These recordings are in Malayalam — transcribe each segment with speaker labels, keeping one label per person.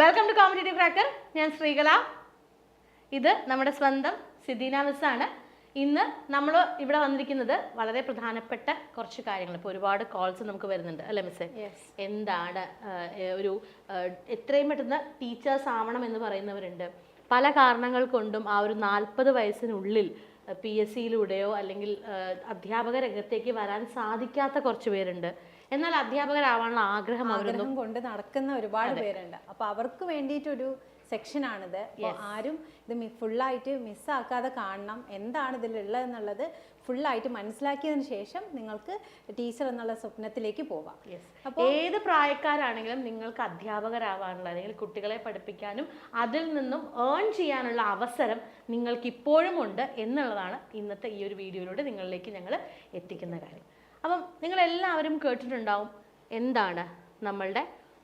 Speaker 1: വെൽക്കം ടു കോമ്പറ്റേറ്റീവ് ക്രാക്കർ ഞാൻ ശ്രീകല. ഇത് നമ്മുടെ സ്വന്തം സിദീന മിസ്സാണ് ഇന്ന് നമ്മൾ ഇവിടെ വന്നിരിക്കുന്നത് വളരെ പ്രധാനപ്പെട്ട കുറച്ച് കാര്യങ്ങൾ ഇപ്പോൾ ഒരുപാട് കോൾസ് നമുക്ക് വരുന്നുണ്ട്. അല്ലേ മിസ്സേ എന്താണ് ഒരു എത്രയും പെട്ടെന്ന് ടീച്ചേഴ്സ് ആവണം എന്ന് പറയുന്നവരുണ്ട്. പല കാരണങ്ങൾ കൊണ്ടും ആ ഒരു നാൽപ്പത് വയസ്സിനുള്ളിൽ പി എസ് സിയിലൂടെയോ അല്ലെങ്കിൽ അധ്യാപക രംഗത്തേക്ക് വരാൻ സാധിക്കാത്ത കുറച്ച് പേരുണ്ട്. എന്നാൽ അധ്യാപകരാവാനുള്ള ആഗ്രഹം
Speaker 2: ആഗ്രഹം കൊണ്ട് നടക്കുന്ന ഒരുപാട് പേരുണ്ട്. അപ്പൊ അവർക്ക് വേണ്ടിയിട്ടൊരു സെക്ഷൻ ആണിത്. അപ്പോൾ ആരും ഇത് ഫുള്ളായിട്ട് മിസ്സാക്കാതെ കാണണം. എന്താണ് ഇതിലുള്ളത് എന്നുള്ളത് ഫുള്ളായിട്ട് മനസ്സിലാക്കിയതിന് ശേഷം നിങ്ങൾക്ക് ടീച്ചർ എന്നുള്ള സ്വപ്നത്തിലേക്ക് പോവാം.
Speaker 1: ഏത് പ്രായക്കാരാണെങ്കിലും നിങ്ങൾക്ക് അധ്യാപകരാവാനുള്ള അല്ലെങ്കിൽ കുട്ടികളെ പഠിപ്പിക്കാനും അതിൽ നിന്നും ഏൺ ചെയ്യാനുള്ള അവസരം നിങ്ങൾക്ക് ഇപ്പോഴും ഉണ്ട് എന്നുള്ളതാണ് ഇന്നത്തെ ഈ ഒരു വീഡിയോയിലൂടെ നിങ്ങളിലേക്ക് ഞങ്ങൾ എത്തിക്കുന്ന കാര്യം. അപ്പം നിങ്ങൾ എല്ലാവരും കേട്ടിട്ടുണ്ടാവും എന്താണ് നമ്മളുടെ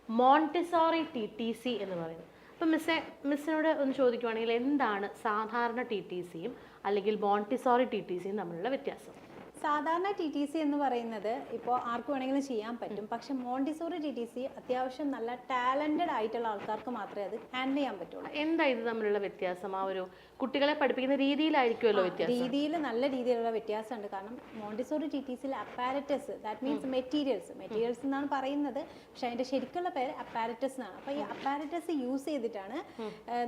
Speaker 1: മോണ്ടിസോറി ടി ടി സി എന്ന് പറയുന്നത്. അപ്പം മിസ്സെ മിസ്സിനോട് ഒന്ന് ചോദിക്കുവാണെങ്കിൽ എന്താണ് സാധാരണ ടി ടി സിയും അല്ലെങ്കിൽ മോണ്ടിസോറി ടി ടി സിയും തമ്മിലുള്ള വ്യത്യാസം?
Speaker 2: സാധാരണ ടി ടി സി എന്ന് പറയുന്നത് ഇപ്പോൾ ആർക്ക് വേണമെങ്കിലും ചെയ്യാൻ പറ്റും. പക്ഷെ മോണ്ടിസോറി ടി ടി സി അത്യാവശ്യം നല്ല ടാലന്റഡ് ആയിട്ടുള്ള ആൾക്കാർക്ക് മാത്രമേ അത് ഹാൻഡിൽ ചെയ്യാൻ പറ്റുള്ളൂ.
Speaker 1: എന്താ ഇത് തമ്മിലുള്ള വ്യത്യാസം? ആ ഒരു കുട്ടികളെ പഠിപ്പിക്കുന്ന രീതിയിലായിരിക്കുമല്ലോ വ്യത്യാസം?
Speaker 2: രീതിയിൽ നല്ല രീതിയിലുള്ള വ്യത്യാസമുണ്ട്. കാരണം മോണ്ടിസോറി ടി ടി സിയിൽ apparatus that means materials materials എന്നാണ് പറയുന്നത്. പക്ഷെ അതിന്റെ ശരിക്കുള്ള പേര് അപ്പാരറ്റസ് എന്നാണ്. അപ്പോൾ ഈ അപ്പാരറ്റസ് യൂസ് ചെയ്തിട്ടാണ്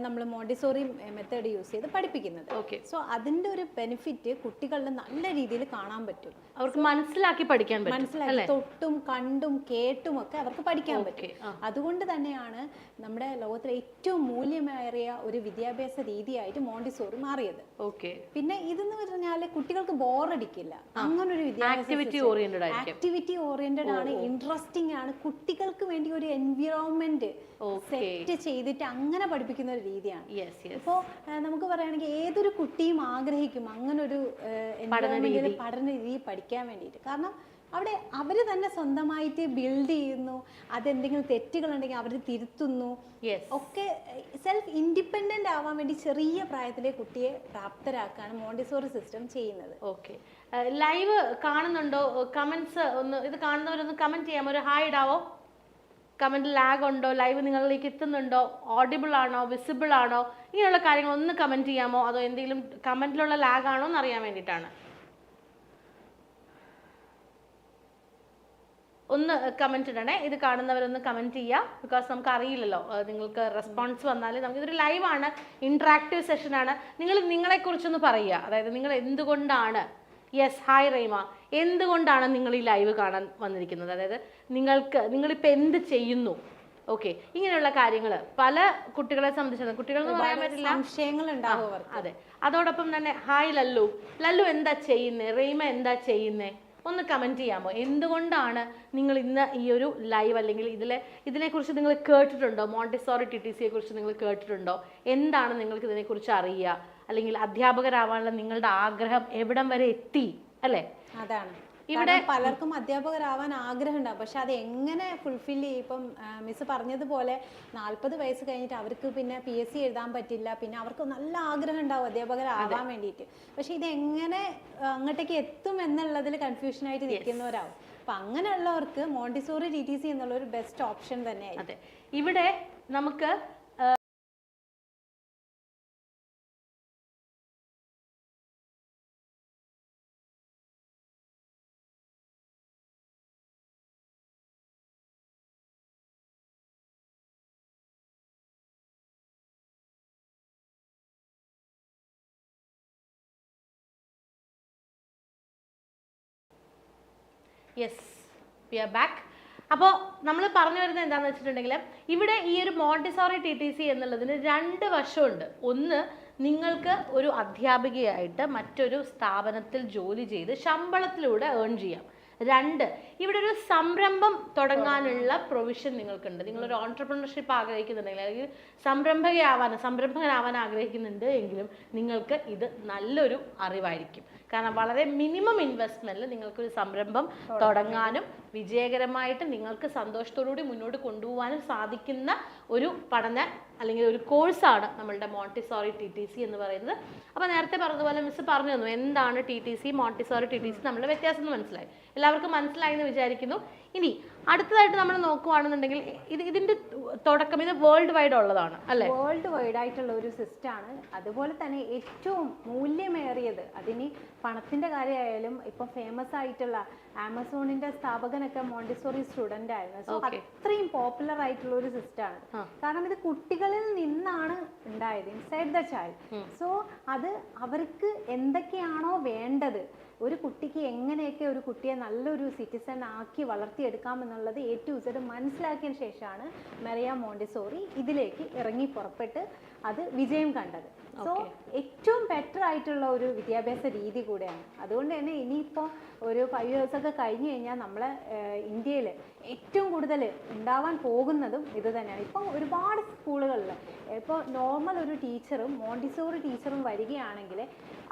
Speaker 2: നമ്മൾ മോണ്ടിസോറി മെത്തേഡ് യൂസ് ചെയ്ത് പഠിപ്പിക്കുന്നത്.
Speaker 1: ഓക്കെ.
Speaker 2: സോ അതിന്റെ ഒരു ബെനിഫിറ്റ് കുട്ടികളിൽ നല്ല രീതിയിൽ കാണാൻ പറ്റും.
Speaker 1: അവർക്ക് മനസ്സിലാക്കി പഠിക്കാൻ പറ്റും
Speaker 2: മനസ്സിലാക്കി തൊട്ടും കണ്ടും കേട്ടും ഒക്കെ അവർക്ക് പഠിക്കാൻ പറ്റും. അതുകൊണ്ട് തന്നെയാണ് നമ്മുടെ ലോകത്തിലെ ഏറ്റവും മൂല്യമേറിയ ഒരു വിദ്യാഭ്യാസ രീതിയായിട്ട് മോണ്ടിസോറി മാറിയത്.
Speaker 1: ഓക്കെ
Speaker 2: പിന്നെ ഇതെന്ന് പറഞ്ഞാൽ കുട്ടികൾക്ക് ബോറടിക്കില്ല അങ്ങനെ ഒരു
Speaker 1: ആക്ടിവിറ്റി ഓറിയന്റഡ്
Speaker 2: ആക്ടിവിറ്റി ഓറിയന്റഡ് ആണ്. ഇൻട്രസ്റ്റിംഗ് ആണ്. കുട്ടികൾക്ക് വേണ്ടി ഒരു എൻവിറോൺമെന്റ് സെറ്റ് ചെയ്തിട്ട് അങ്ങനെ പഠിപ്പിക്കുന്ന ഒരു രീതിയാണ്. ഇപ്പോൾ നമുക്ക് പറയുകയാണെങ്കിൽ ഏതൊരു കുട്ടിയും ആഗ്രഹിക്കും അങ്ങനെ ഒരു പഠന രീതി. പഠിക്കാൻ വേണ്ടിയിട്ട്. കാരണം അവിടെ അവർ തന്നെ സ്വന്തമായിട്ട് ബിൽഡ് ചെയ്യുന്നു അതെന്തെങ്കിലും തെറ്റുകളുണ്ടെങ്കിൽ അവർ തിരുത്തുന്നു.
Speaker 1: യെസ്
Speaker 2: ഒക്കെ സെൽഫ് ഇൻഡിപെൻഡന്റ് ആവാൻ വേണ്ടി ചെറിയ പ്രായത്തിലെ കുട്ടിയെ പ്രാപ്തരാക്കാണ് മോണ്ടിസോറി സിസ്റ്റം ചെയ്യുന്നത്.
Speaker 1: ഓക്കെ ലൈവ് കാണുന്നുണ്ടോ? കമൻസ് ഒന്ന് ഇത് കാണുന്നവരൊന്ന് കമന്റ് ചെയ്യാമോ ഒരു ഹായ് ഇടാവോ? കമന്റ് ലാഗ് ഉണ്ടോ? ലൈവ് നിങ്ങളിലേക്ക് എത്തുന്നുണ്ടോ? ഓഡിബിൾ ആണോ? വിസിബിൾ ആണോ? ഇങ്ങനെയുള്ള കാര്യങ്ങൾ ഒന്ന് കമന്റ് ചെയ്യാമോ? അതോ എന്തെങ്കിലും കമന്റിലുള്ള ലാഗ് ആണോ എന്ന് അറിയാൻ വേണ്ടിയിട്ടാണ്. ഒന്ന് കമന്റ് ഇടണേ. ഇത് കാണുന്നവരൊന്ന് കമന്റ് ചെയ്യുക ബിക്കോസ് നമുക്ക് അറിയില്ലല്ലോ നിങ്ങൾക്ക് റെസ്പോൺസ് വന്നാൽ നമുക്ക് ഇതൊരു ലൈവാണ് ഇന്ററാക്റ്റീവ് സെഷനാണ് നിങ്ങൾ നിങ്ങളെക്കുറിച്ചൊന്ന് പറയുക. അതായത് നിങ്ങൾ എന്തുകൊണ്ടാണ്? യെസ് ഹായ് റൈമ എന്തുകൊണ്ടാണ് നിങ്ങൾ ഈ ലൈവ് കാണാൻ വന്നിരിക്കുന്നത്? അതായത് നിങ്ങൾക്ക് നിങ്ങളിപ്പോൾ എന്ത് ചെയ്യുന്നു? ഓക്കെ ഇങ്ങനെയുള്ള കാര്യങ്ങൾ പല കുട്ടികളെ സംബന്ധിച്ചിടത്തോളം കുട്ടികൾക്ക് എന്ന് പറയാൻ പറ്റില്ല.
Speaker 2: സംശയങ്ങൾ ഉണ്ടാവും
Speaker 1: അതെ. അതോടൊപ്പം തന്നെ ഹായ് ലല്ലു. ലല്ലു എന്താ ചെയ്യുന്നേ? റീമ എന്താ ചെയ്യുന്നേ? ഒന്ന് കമന്റ് ചെയ്യാമോ? എന്തുകൊണ്ടാണ് നിങ്ങൾ ഇന്ന് ഈ ഒരു ലൈവ് അല്ലെങ്കിൽ ഇതിലെ ഇതിനെക്കുറിച്ച് നിങ്ങൾ കേട്ടിട്ടുണ്ടോ? മോണ്ടിസോറി ടി ടി കുറിച്ച് നിങ്ങൾ കേട്ടിട്ടുണ്ടോ? എന്താണ് നിങ്ങൾക്ക് ഇതിനെക്കുറിച്ച് അറിയുക? അല്ലെങ്കിൽ അധ്യാപകരാവാനുള്ള നിങ്ങളുടെ ആഗ്രഹം എവിടം വരെ എത്തി? അല്ലേ?
Speaker 2: അതാണ്.
Speaker 1: ഇവിടെ
Speaker 2: പലർക്കും അധ്യാപകരാവാൻ ആഗ്രഹം ഉണ്ടാവും പക്ഷെ അത് എങ്ങനെ ഫുൾഫിൽ ചെയ്യും? ഇപ്പം മിസ് പറഞ്ഞതുപോലെ നാൽപ്പത് വയസ്സ് കഴിഞ്ഞിട്ട് അവർക്ക് പിന്നെ പി എസ് സി എഴുതാൻ പറ്റില്ല. പിന്നെ അവർക്ക് നല്ല ആഗ്രഹം ഉണ്ടാവും അധ്യാപകരാവാൻ വേണ്ടിയിട്ട്. പക്ഷെ ഇത് എങ്ങനെ അങ്ങോട്ടേക്ക് എത്തും എന്നുള്ളതിൽ കൺഫ്യൂഷൻ ആയിട്ട് നിൽക്കുന്നവരാവും. അപ്പൊ അങ്ങനെയുള്ളവർക്ക് മോണ്ടിസോറി ടി ടി സി എന്നുള്ള ഒരു ബെസ്റ്റ് ഓപ്ഷൻ തന്നെയായിരിക്കും.
Speaker 1: അതെ. ഇവിടെ നമുക്ക് യെസ് വി ആർ ബാക്ക് അപ്പോൾ നമ്മൾ പറഞ്ഞു വരുന്നത് എന്താണെന്ന് വെച്ചിട്ടുണ്ടെങ്കിൽ ഇവിടെ ഈ ഒരു മോണ്ടിസോറി ടി ടി സി എന്നുള്ളതിന് രണ്ട് വശമുണ്ട്. ഒന്ന് നിങ്ങൾക്ക് ഒരു അധ്യാപികയായിട്ട് മറ്റൊരു സ്ഥാപനത്തിൽ ജോലി ചെയ്ത് ശമ്പളത്തിലൂടെ ഏൺ ചെയ്യാം. രണ്ട് ഇവിടെ ഒരു സംരംഭം തുടങ്ങാനുള്ള പ്രൊവിഷൻ നിങ്ങൾക്കുണ്ട്. നിങ്ങളൊരു ഓൺടർപ്രണർഷിപ്പ് ആഗ്രഹിക്കുന്നുണ്ടെങ്കിൽ അല്ലെങ്കിൽ സംരംഭകയാവാൻ സംരംഭകനാവാൻ ആഗ്രഹിക്കുന്നുണ്ട് എങ്കിലും നിങ്ങൾക്ക് ഇത് നല്ലൊരു അറിവായിരിക്കും. കാരണം വളരെ മിനിമം ഇൻവെസ്റ്റ്മെന്റിൽ നിങ്ങൾക്ക് ഒരു സംരംഭം തുടങ്ങാനും വിജയകരമായിട്ട് നിങ്ങൾക്ക് സന്തോഷത്തോടുകൂടി മുന്നോട്ട് കൊണ്ടുപോകാനും സാധിക്കുന്ന ഒരു പഠന അല്ലെങ്കിൽ ഒരു കോഴ്സാണ് നമ്മളുടെ മോണ്ടിസോറി ടി ടി സി എന്ന് പറയുന്നത്. അപ്പോൾ നേരത്തെ പറഞ്ഞതുപോലെ മിസ് പറഞ്ഞു തന്നു. എന്താണ് T T C Montessori T T C നമ്മളുടെ വ്യത്യാസം എന്ന് മനസ്സിലായി. എല്ലാവർക്കും മനസ്സിലായി എന്ന് വിചാരിക്കുന്നു. ഇനി അടുത്തതായിട്ട് നമ്മൾ നോക്കുവാണെന്നുണ്ടെങ്കിൽ ഇത് ഇതിന്റെ തുടക്കം ഇത് വേൾഡ് വൈഡ് ഉള്ളതാണ് അല്ലെ?
Speaker 2: വേൾഡ് വൈഡ് ആയിട്ടുള്ള ഒരു സിസ്റ്റമാണ് അതുപോലെ തന്നെ ഏറ്റവും മൂല്യമേറിയത്. അതിന് പണത്തിന്റെ കാര്യമായാലും ഇപ്പൊ ഫേമസ് ആയിട്ടുള്ള ആമസോണിന്റെ സ്ഥാപകനൊക്കെ മോണ്ടിസോറി സ്റ്റുഡന്റ് ആയിരുന്നു. സോ. അത്രയും പോപ്പുലർ ആയിട്ടുള്ള ഒരു സിസ്റ്റമാണ്
Speaker 1: ആണ്
Speaker 2: കാരണം ഇത് കുട്ടികളിൽ നിന്നാണ് ഉണ്ടായത് ഇൻസൈഡ് ദ ചൈൽഡ് സോ അത് അവർക്ക് എന്തൊക്കെയാണോ വേണ്ടത് ഒരു കുട്ടിക്ക് എങ്ങനെയൊക്കെ ഒരു കുട്ടിയെ നല്ലൊരു സിറ്റിസൺ ആക്കി വളർത്തിയെടുക്കാം എന്നുള്ളത് എ ടു ഇസഡ് മനസ്സിലാക്കിയ ശേഷമാണ് മെറിയ മോണ്ടിസോറി ഇതിലേക്ക് ഇറങ്ങി പുറപ്പെട്ട് അത് വിജയം കണ്ടത്. സോ ഏറ്റവും ബെറ്റർ ആയിട്ടുള്ള ഒരു വിദ്യാഭ്യാസ രീതി കൂടെയാണ്. അതുകൊണ്ട് തന്നെ ഇനിയിപ്പോൾ ഒരു ഫൈവ് ഇയേഴ്സ് ഒക്കെ കഴിഞ്ഞു കഴിഞ്ഞാൽ നമ്മളെ ഇന്ത്യയിൽ ഏറ്റവും കൂടുതൽ ഉണ്ടാവാൻ പോകുന്നതും ഇത് തന്നെയാണ്. ഇപ്പം ഒരുപാട് സ്കൂളുകളിൽ ഇപ്പോൾ നോർമൽ ഒരു ടീച്ചറും മോണ്ടിസോറി ടീച്ചറും വരികയാണെങ്കിൽ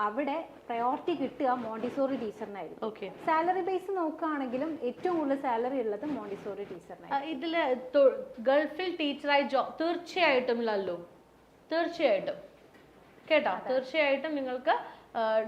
Speaker 2: അവിടെ പ്രയോറിറ്റി കിട്ടുക മോണ്ടിസോറി ടീച്ചറിനായിരുന്നു
Speaker 1: ഓക്കെ
Speaker 2: സാലറി ബേസ് നോക്കുകയാണെങ്കിലും ഏറ്റവും കൂടുതൽ സാലറി ഉള്ളത് മോണ്ടിസോറി ടീച്ചറിനായി
Speaker 1: ഇതിൽ തൊ- ഗൾഫിൽ ടീച്ചറായി ജോ തീർച്ചയായിട്ടും ലല്ലു. തീർച്ചയായിട്ടും. കേട്ടോ? തീർച്ചയായിട്ടും നിങ്ങൾക്ക്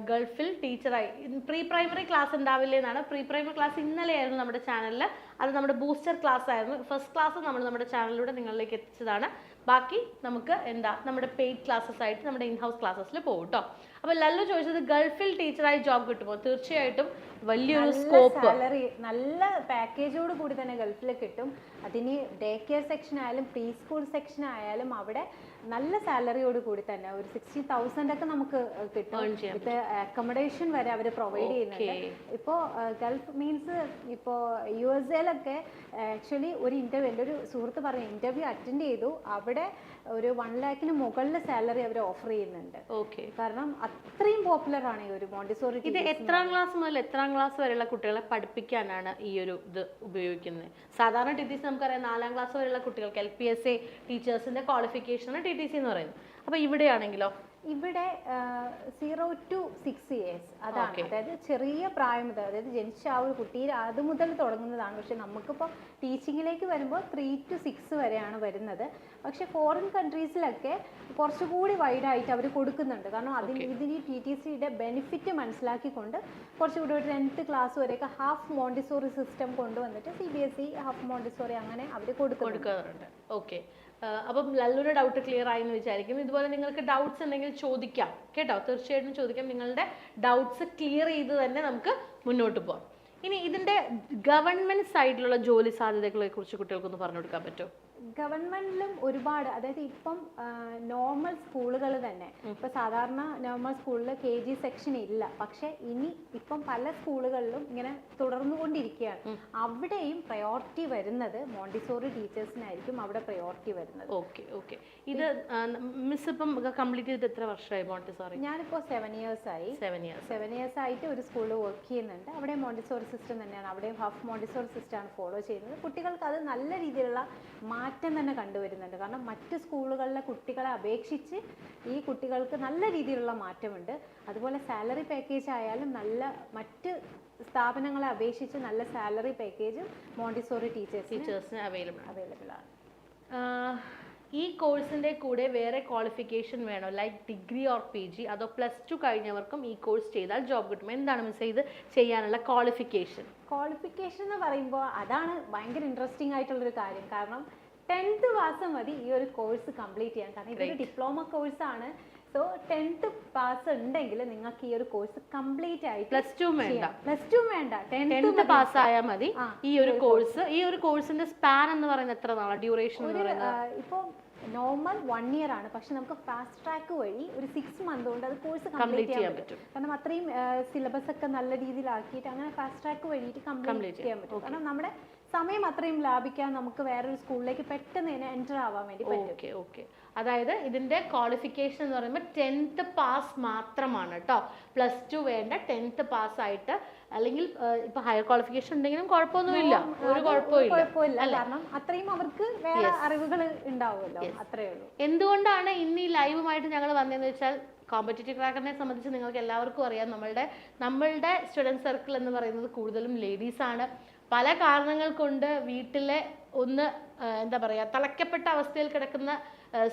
Speaker 1: ഗൾഫിൽ ടീച്ചറായി പ്രീ പ്രൈമറി ക്ലാസ് ഉണ്ടാവില്ല എന്നാണ്. പ്രീ പ്രൈമറി ക്ലാസ് ഇന്നലെയായിരുന്നു നമ്മുടെ ചാനലിൽ അത് നമ്മുടെ ബൂസ്റ്റർ ക്ലാസ് ആയിരുന്നു ഫസ്റ്റ് ക്ലാസ് നമ്മൾ നമ്മുടെ ചാനലിലൂടെ നിങ്ങളിലേക്ക് എത്തിച്ചതാണ്. ബാക്കി നമുക്ക് എന്താ നമ്മുടെ പെയ്ഡ് ക്ലാസ്സസ് ആയിട്ട് നമ്മുടെ ഇൻ ഹൗസ് ക്ലാസ്സസിൽ പോകും കേട്ടോ അപ്പോൾ ലല്ലു ചോദിച്ചത് ഗൾഫിൽ ടീച്ചറായി ജോബ് കിട്ടുമോ? തീർച്ചയായിട്ടും വലിയൊരു സ്കോപ്പ്
Speaker 2: സാലറി നല്ല പാക്കേജോട് കൂടി തന്നെ ഗൾഫിൽ കിട്ടും. അതിന് ഡേ കെയർ സെക്ഷൻ ആയാലും പ്രീ സ്കൂൾ സെക്ഷൻ ആയാലും അവിടെ നല്ല സാലറിയോട് കൂടി തന്നെ ഒരു സിക്സ്റ്റി തൗസൻഡ് ഒക്കെ നമുക്ക് കിട്ടും.
Speaker 1: ചെയ്യാൻ
Speaker 2: അക്കോമഡേഷൻ വരെ അവർ പ്രൊവൈഡ് ചെയ്യുന്നുണ്ട്.
Speaker 1: ഇപ്പോ
Speaker 2: ഇപ്പോൾ ഗൾഫ് മീൻസ് ഇപ്പോൾ യു എസ് എയിലൊക്കെ ആക്ച്വലി ഒരു ഇന്റർവ്യൂ എന്റെ ഒരു സുഹൃത്ത് പറഞ്ഞു ഇന്റർവ്യൂ അറ്റൻഡ് ചെയ്തു. അവിടെ ഒരു വൺ ലാക്കിന് മുകളിൽ സാലറി അവർ ഓഫർ ചെയ്യുന്നുണ്ട്. കാരണം അത്രയും പോപ്പുലർ ആണ് ഈ ഒരു മോണ്ടിസോറി
Speaker 1: ഇത് എത്രാം ക്ലാസ് മുതൽ എത്രാം ക്ലാസ് വരെയുള്ള കുട്ടികളെ പഠിപ്പിക്കാനാണ് ഈ ഒരു ഇത് ഉപയോഗിക്കുന്നത്? സാധാരണ ടി നമുക്കറിയാം നാലാം ക്ലാസ് വരെയുള്ള കുട്ടികൾക്ക് എൽ പി എസ് എ ടീച്ചേഴ്സിന്റെ ക്വാളിഫിക്കേഷനാണ് ടി ടി സി എന്ന് പറയുന്നത് അപ്പൊ ഇവിടെയാണെങ്കിലോ?
Speaker 2: ഇവിടെ സീറോ ടു സിക്സ് ഇയേഴ്സ് അതാണ്. അതായത് ചെറിയ പ്രായം മുതൽ അതായത് ജനിച്ച ആ ഒരു കുട്ടിയിൽ അത് മുതൽ തുടങ്ങുന്നതാണ്. പക്ഷെ നമുക്കിപ്പോൾ ടീച്ചിങ്ങിലേക്ക് വരുമ്പോൾ ത്രീ ടു സിക്സ് വരെയാണ് വരുന്നത്. പക്ഷെ ഫോറിൻ കൺട്രീസിലൊക്കെ കുറച്ചുകൂടി വൈഡായിട്ട് അവർ കൊടുക്കുന്നുണ്ട്. കാരണം അതിന് ഇതിന് ടി ടി സിയുടെ ബെനിഫിറ്റ് മനസ്സിലാക്കിക്കൊണ്ട് കുറച്ചുകൂടി ഒരു ടെൻത്ത് ക്ലാസ് വരെയൊക്കെ ഹാഫ് മോണ്ടിസോറി സിസ്റ്റം കൊണ്ടുവന്നിട്ട് C B S E half Montessori അങ്ങനെ അവർ കൊടുക്കുന്നുണ്ട്.
Speaker 1: ഓക്കെ അപ്പം ലല്ലുവിന്റെ ഡൗട്ട് ക്ലിയർ ആയി എന്ന് വിചാരിക്കും. ഇതുപോലെ നിങ്ങൾക്ക് ഡൗട്ട്സ് ഉണ്ടെങ്കിൽ ചോദിക്കാം. കേട്ടോ? തീർച്ചയായിട്ടും ചോദിക്കാം. നിങ്ങളുടെ ഡൗട്ട്സ് ക്ലിയർ ചെയ്ത് തന്നെ നമുക്ക് മുന്നോട്ട് പോകാം ഇനി ഇതിന്റെ ഗവൺമെന്റ് സൈഡിലുള്ള ജോലി സാധ്യതകളെ കുറിച്ച് കുട്ടികൾക്കൊന്ന് പറഞ്ഞു കൊടുക്കാൻ പറ്റുമോ?
Speaker 2: ഗവൺമെന്റിലും ഒരുപാട് അതായത് ഇപ്പം നോർമൽ സ്കൂളുകൾ തന്നെ. ഇപ്പൊ സാധാരണ നോർമൽ സ്കൂളിൽ കെ ജി സെക്ഷൻ ഇല്ല. പക്ഷെ ഇനി ഇപ്പം പല സ്കൂളുകളിലും ഇങ്ങനെ തുടർന്നുകൊണ്ടിരിക്കുകയാണ് അവിടെയും പ്രയോറിറ്റി വരുന്നത് മോണ്ടിസോറി ടീച്ചേഴ്സിനായിരിക്കും അവിടെ പ്രയോറിറ്റി വരുന്നത്.
Speaker 1: ഓക്കെ ഓക്കെ ഇത് മിസ് ഇപ്പം കംപ്ലീറ്റ് ചെയ്ത് എത്ര വർഷമായി മോണ്ടിസോറി
Speaker 2: ഞാനിപ്പോ സെവൻ ഇയേഴ്സ് ആയി.
Speaker 1: സെവൻ ഇയേഴ്സ്
Speaker 2: സെവൻ ഇയേഴ്സ് ആയിട്ട് ഒരു സ്കൂളിൽ വർക്ക് ചെയ്യുന്നുണ്ട്. അവിടെ മോണ്ടിസോറി സിസ്റ്റം തന്നെയാണ്. അവിടെ ഹാഫ് മോണ്ടിസോറി സിസ്റ്റമാണ് ഫോളോ ചെയ്യുന്നത്. കുട്ടികൾക്ക് അത് നല്ല രീതിയിലുള്ള മാറ്റം തന്നെ കണ്ടുവരുന്നുണ്ട്. കാരണം മറ്റ് സ്കൂളുകളിലെ കുട്ടികളെ അപേക്ഷിച്ച് ഈ കുട്ടികൾക്ക് നല്ല രീതിയിലുള്ള മാറ്റമുണ്ട്. അതുപോലെ സാലറി പാക്കേജ് ആയാലും നല്ല മറ്റ് സ്ഥാപനങ്ങളെ അപേക്ഷിച്ച് നല്ല സാലറി പാക്കേജും മോണ്ടിസോറി ടീച്ചേഴ്സ്
Speaker 1: ടീച്ചേഴ്സിന് അവൈലബിൾ ആണ്.
Speaker 2: അവൈലബിൾ ആണ്.
Speaker 1: ഈ കോഴ്സിന്റെ കൂടെ വേറെ ക്വാളിഫിക്കേഷൻ വേണോ? Like degree or P G? അതോ പ്ലസ് ടു കഴിഞ്ഞവർക്കും ഈ കോഴ്സ് ചെയ്താൽ ജോബ് കിട്ടും എന്താണ് മിസ് ഇത് ചെയ്യാനുള്ള ക്വാളിഫിക്കേഷൻ?
Speaker 2: ക്വാളിഫിക്കേഷൻ എന്ന് പറയുമ്പോൾ അതാണ് ഭയങ്കര ഇൻട്രസ്റ്റിംഗ് ആയിട്ടുള്ളൊരു കാര്യം. കാരണം ടെൻത്ത് പാസ് മതി ഈ ഒരു കോഴ്സ് കംപ്ലീറ്റ് ചെയ്യാൻ. കാരണം ഇതൊരു ഡിപ്ലോമ കോഴ്സ് ആണ്. സോ ടെൻത്ത് പാസ് ഉണ്ടെങ്കിൽ നിങ്ങൾക്ക് ഈ ഒരു കോഴ്സ് കംപ്ലീറ്റ് ആയിട്ട്
Speaker 1: പ്ലസ് ടു വേണ്ട.
Speaker 2: പ്ലസ് ടു വേണ്ട. ടെൻത്ത്
Speaker 1: പാസ് ആയാൽ മതി. ഈ ഒരു കോഴ്സ് ഈ ഒരു കോഴ്സിന്റെ സ്പാൻ എന്ന് പറയുന്നത് എത്ര നാളാണ് ഡ്യൂറേഷൻ
Speaker 2: ഇപ്പോൾ നോർമൽ വൺ ഇയർ ആണ്. പക്ഷെ നമുക്ക് ഫാസ്റ്റ് ട്രാക്ക് വഴി ഒരു സിക്സ് മന്ത് കൊണ്ട് അത് കോഴ്സ്
Speaker 1: കംപ്ലീറ്റ് ചെയ്യാൻ പറ്റും.
Speaker 2: കാരണം അത്രയും സിലബസ് ഒക്കെ നല്ല രീതിയിൽ ആക്കിയിട്ട് അങ്ങനെ ഫാസ്റ്റ് ട്രാക്ക് വഴിയിട്ട് കംപ്ലീറ്റ് ചെയ്യാൻ പറ്റും. കാരണം നമ്മുടെ സമയം അത്രയും ലാഭിക്കാൻ നമുക്ക് വേറൊരു സ്കൂളിലേക്ക് പെട്ടെന്ന് തന്നെ എന്റർ ആവാൻ വേണ്ടി പറ്റും.
Speaker 1: Okay okay. അതായത് ഇതിന്റെ ക്വാളിഫിക്കേഷൻ എന്ന് പറയുമ്പോൾ ടെൻത്ത് പാസ് മാത്രമാണ് കേട്ടോ പ്ലസ് ടു വേണ്ട ടെൻത്ത് പാസ് ആയിട്ട്. അല്ലെങ്കിൽ ഇപ്പൊ ഹയർ ക്വാളിഫിക്കേഷൻ ഉണ്ടെങ്കിലും കുഴപ്പമൊന്നുമില്ല. ഒരു കുഴപ്പമില്ല
Speaker 2: കാരണം അത്രയും അവർക്ക് വേറെ അറിവുകൾ ഉണ്ടാവുമല്ലോ. അത്രേ ഉള്ളൂ.
Speaker 1: എന്തുകൊണ്ടാണ് ഇന്ന് ഈ ലൈവുമായിട്ട് ഞങ്ങൾ വന്നതെന്ന് വെച്ചാൽ കോമ്പറ്റേറ്റീവ് ക്രാക്കറിനെ സംബന്ധിച്ച് നിങ്ങൾക്ക് എല്ലാവർക്കും അറിയാം. നമ്മളുടെ നമ്മളുടെ സ്റ്റുഡന്റ് സർക്കിൾ എന്ന് പറയുന്നത് കൂടുതലും ലേഡീസാണ് ആണ്. പല കാരണങ്ങൾ കൊണ്ട് വീട്ടിലെ ഒന്ന് എന്താ പറയുക തളയ്ക്കപ്പെട്ട അവസ്ഥയിൽ കിടക്കുന്ന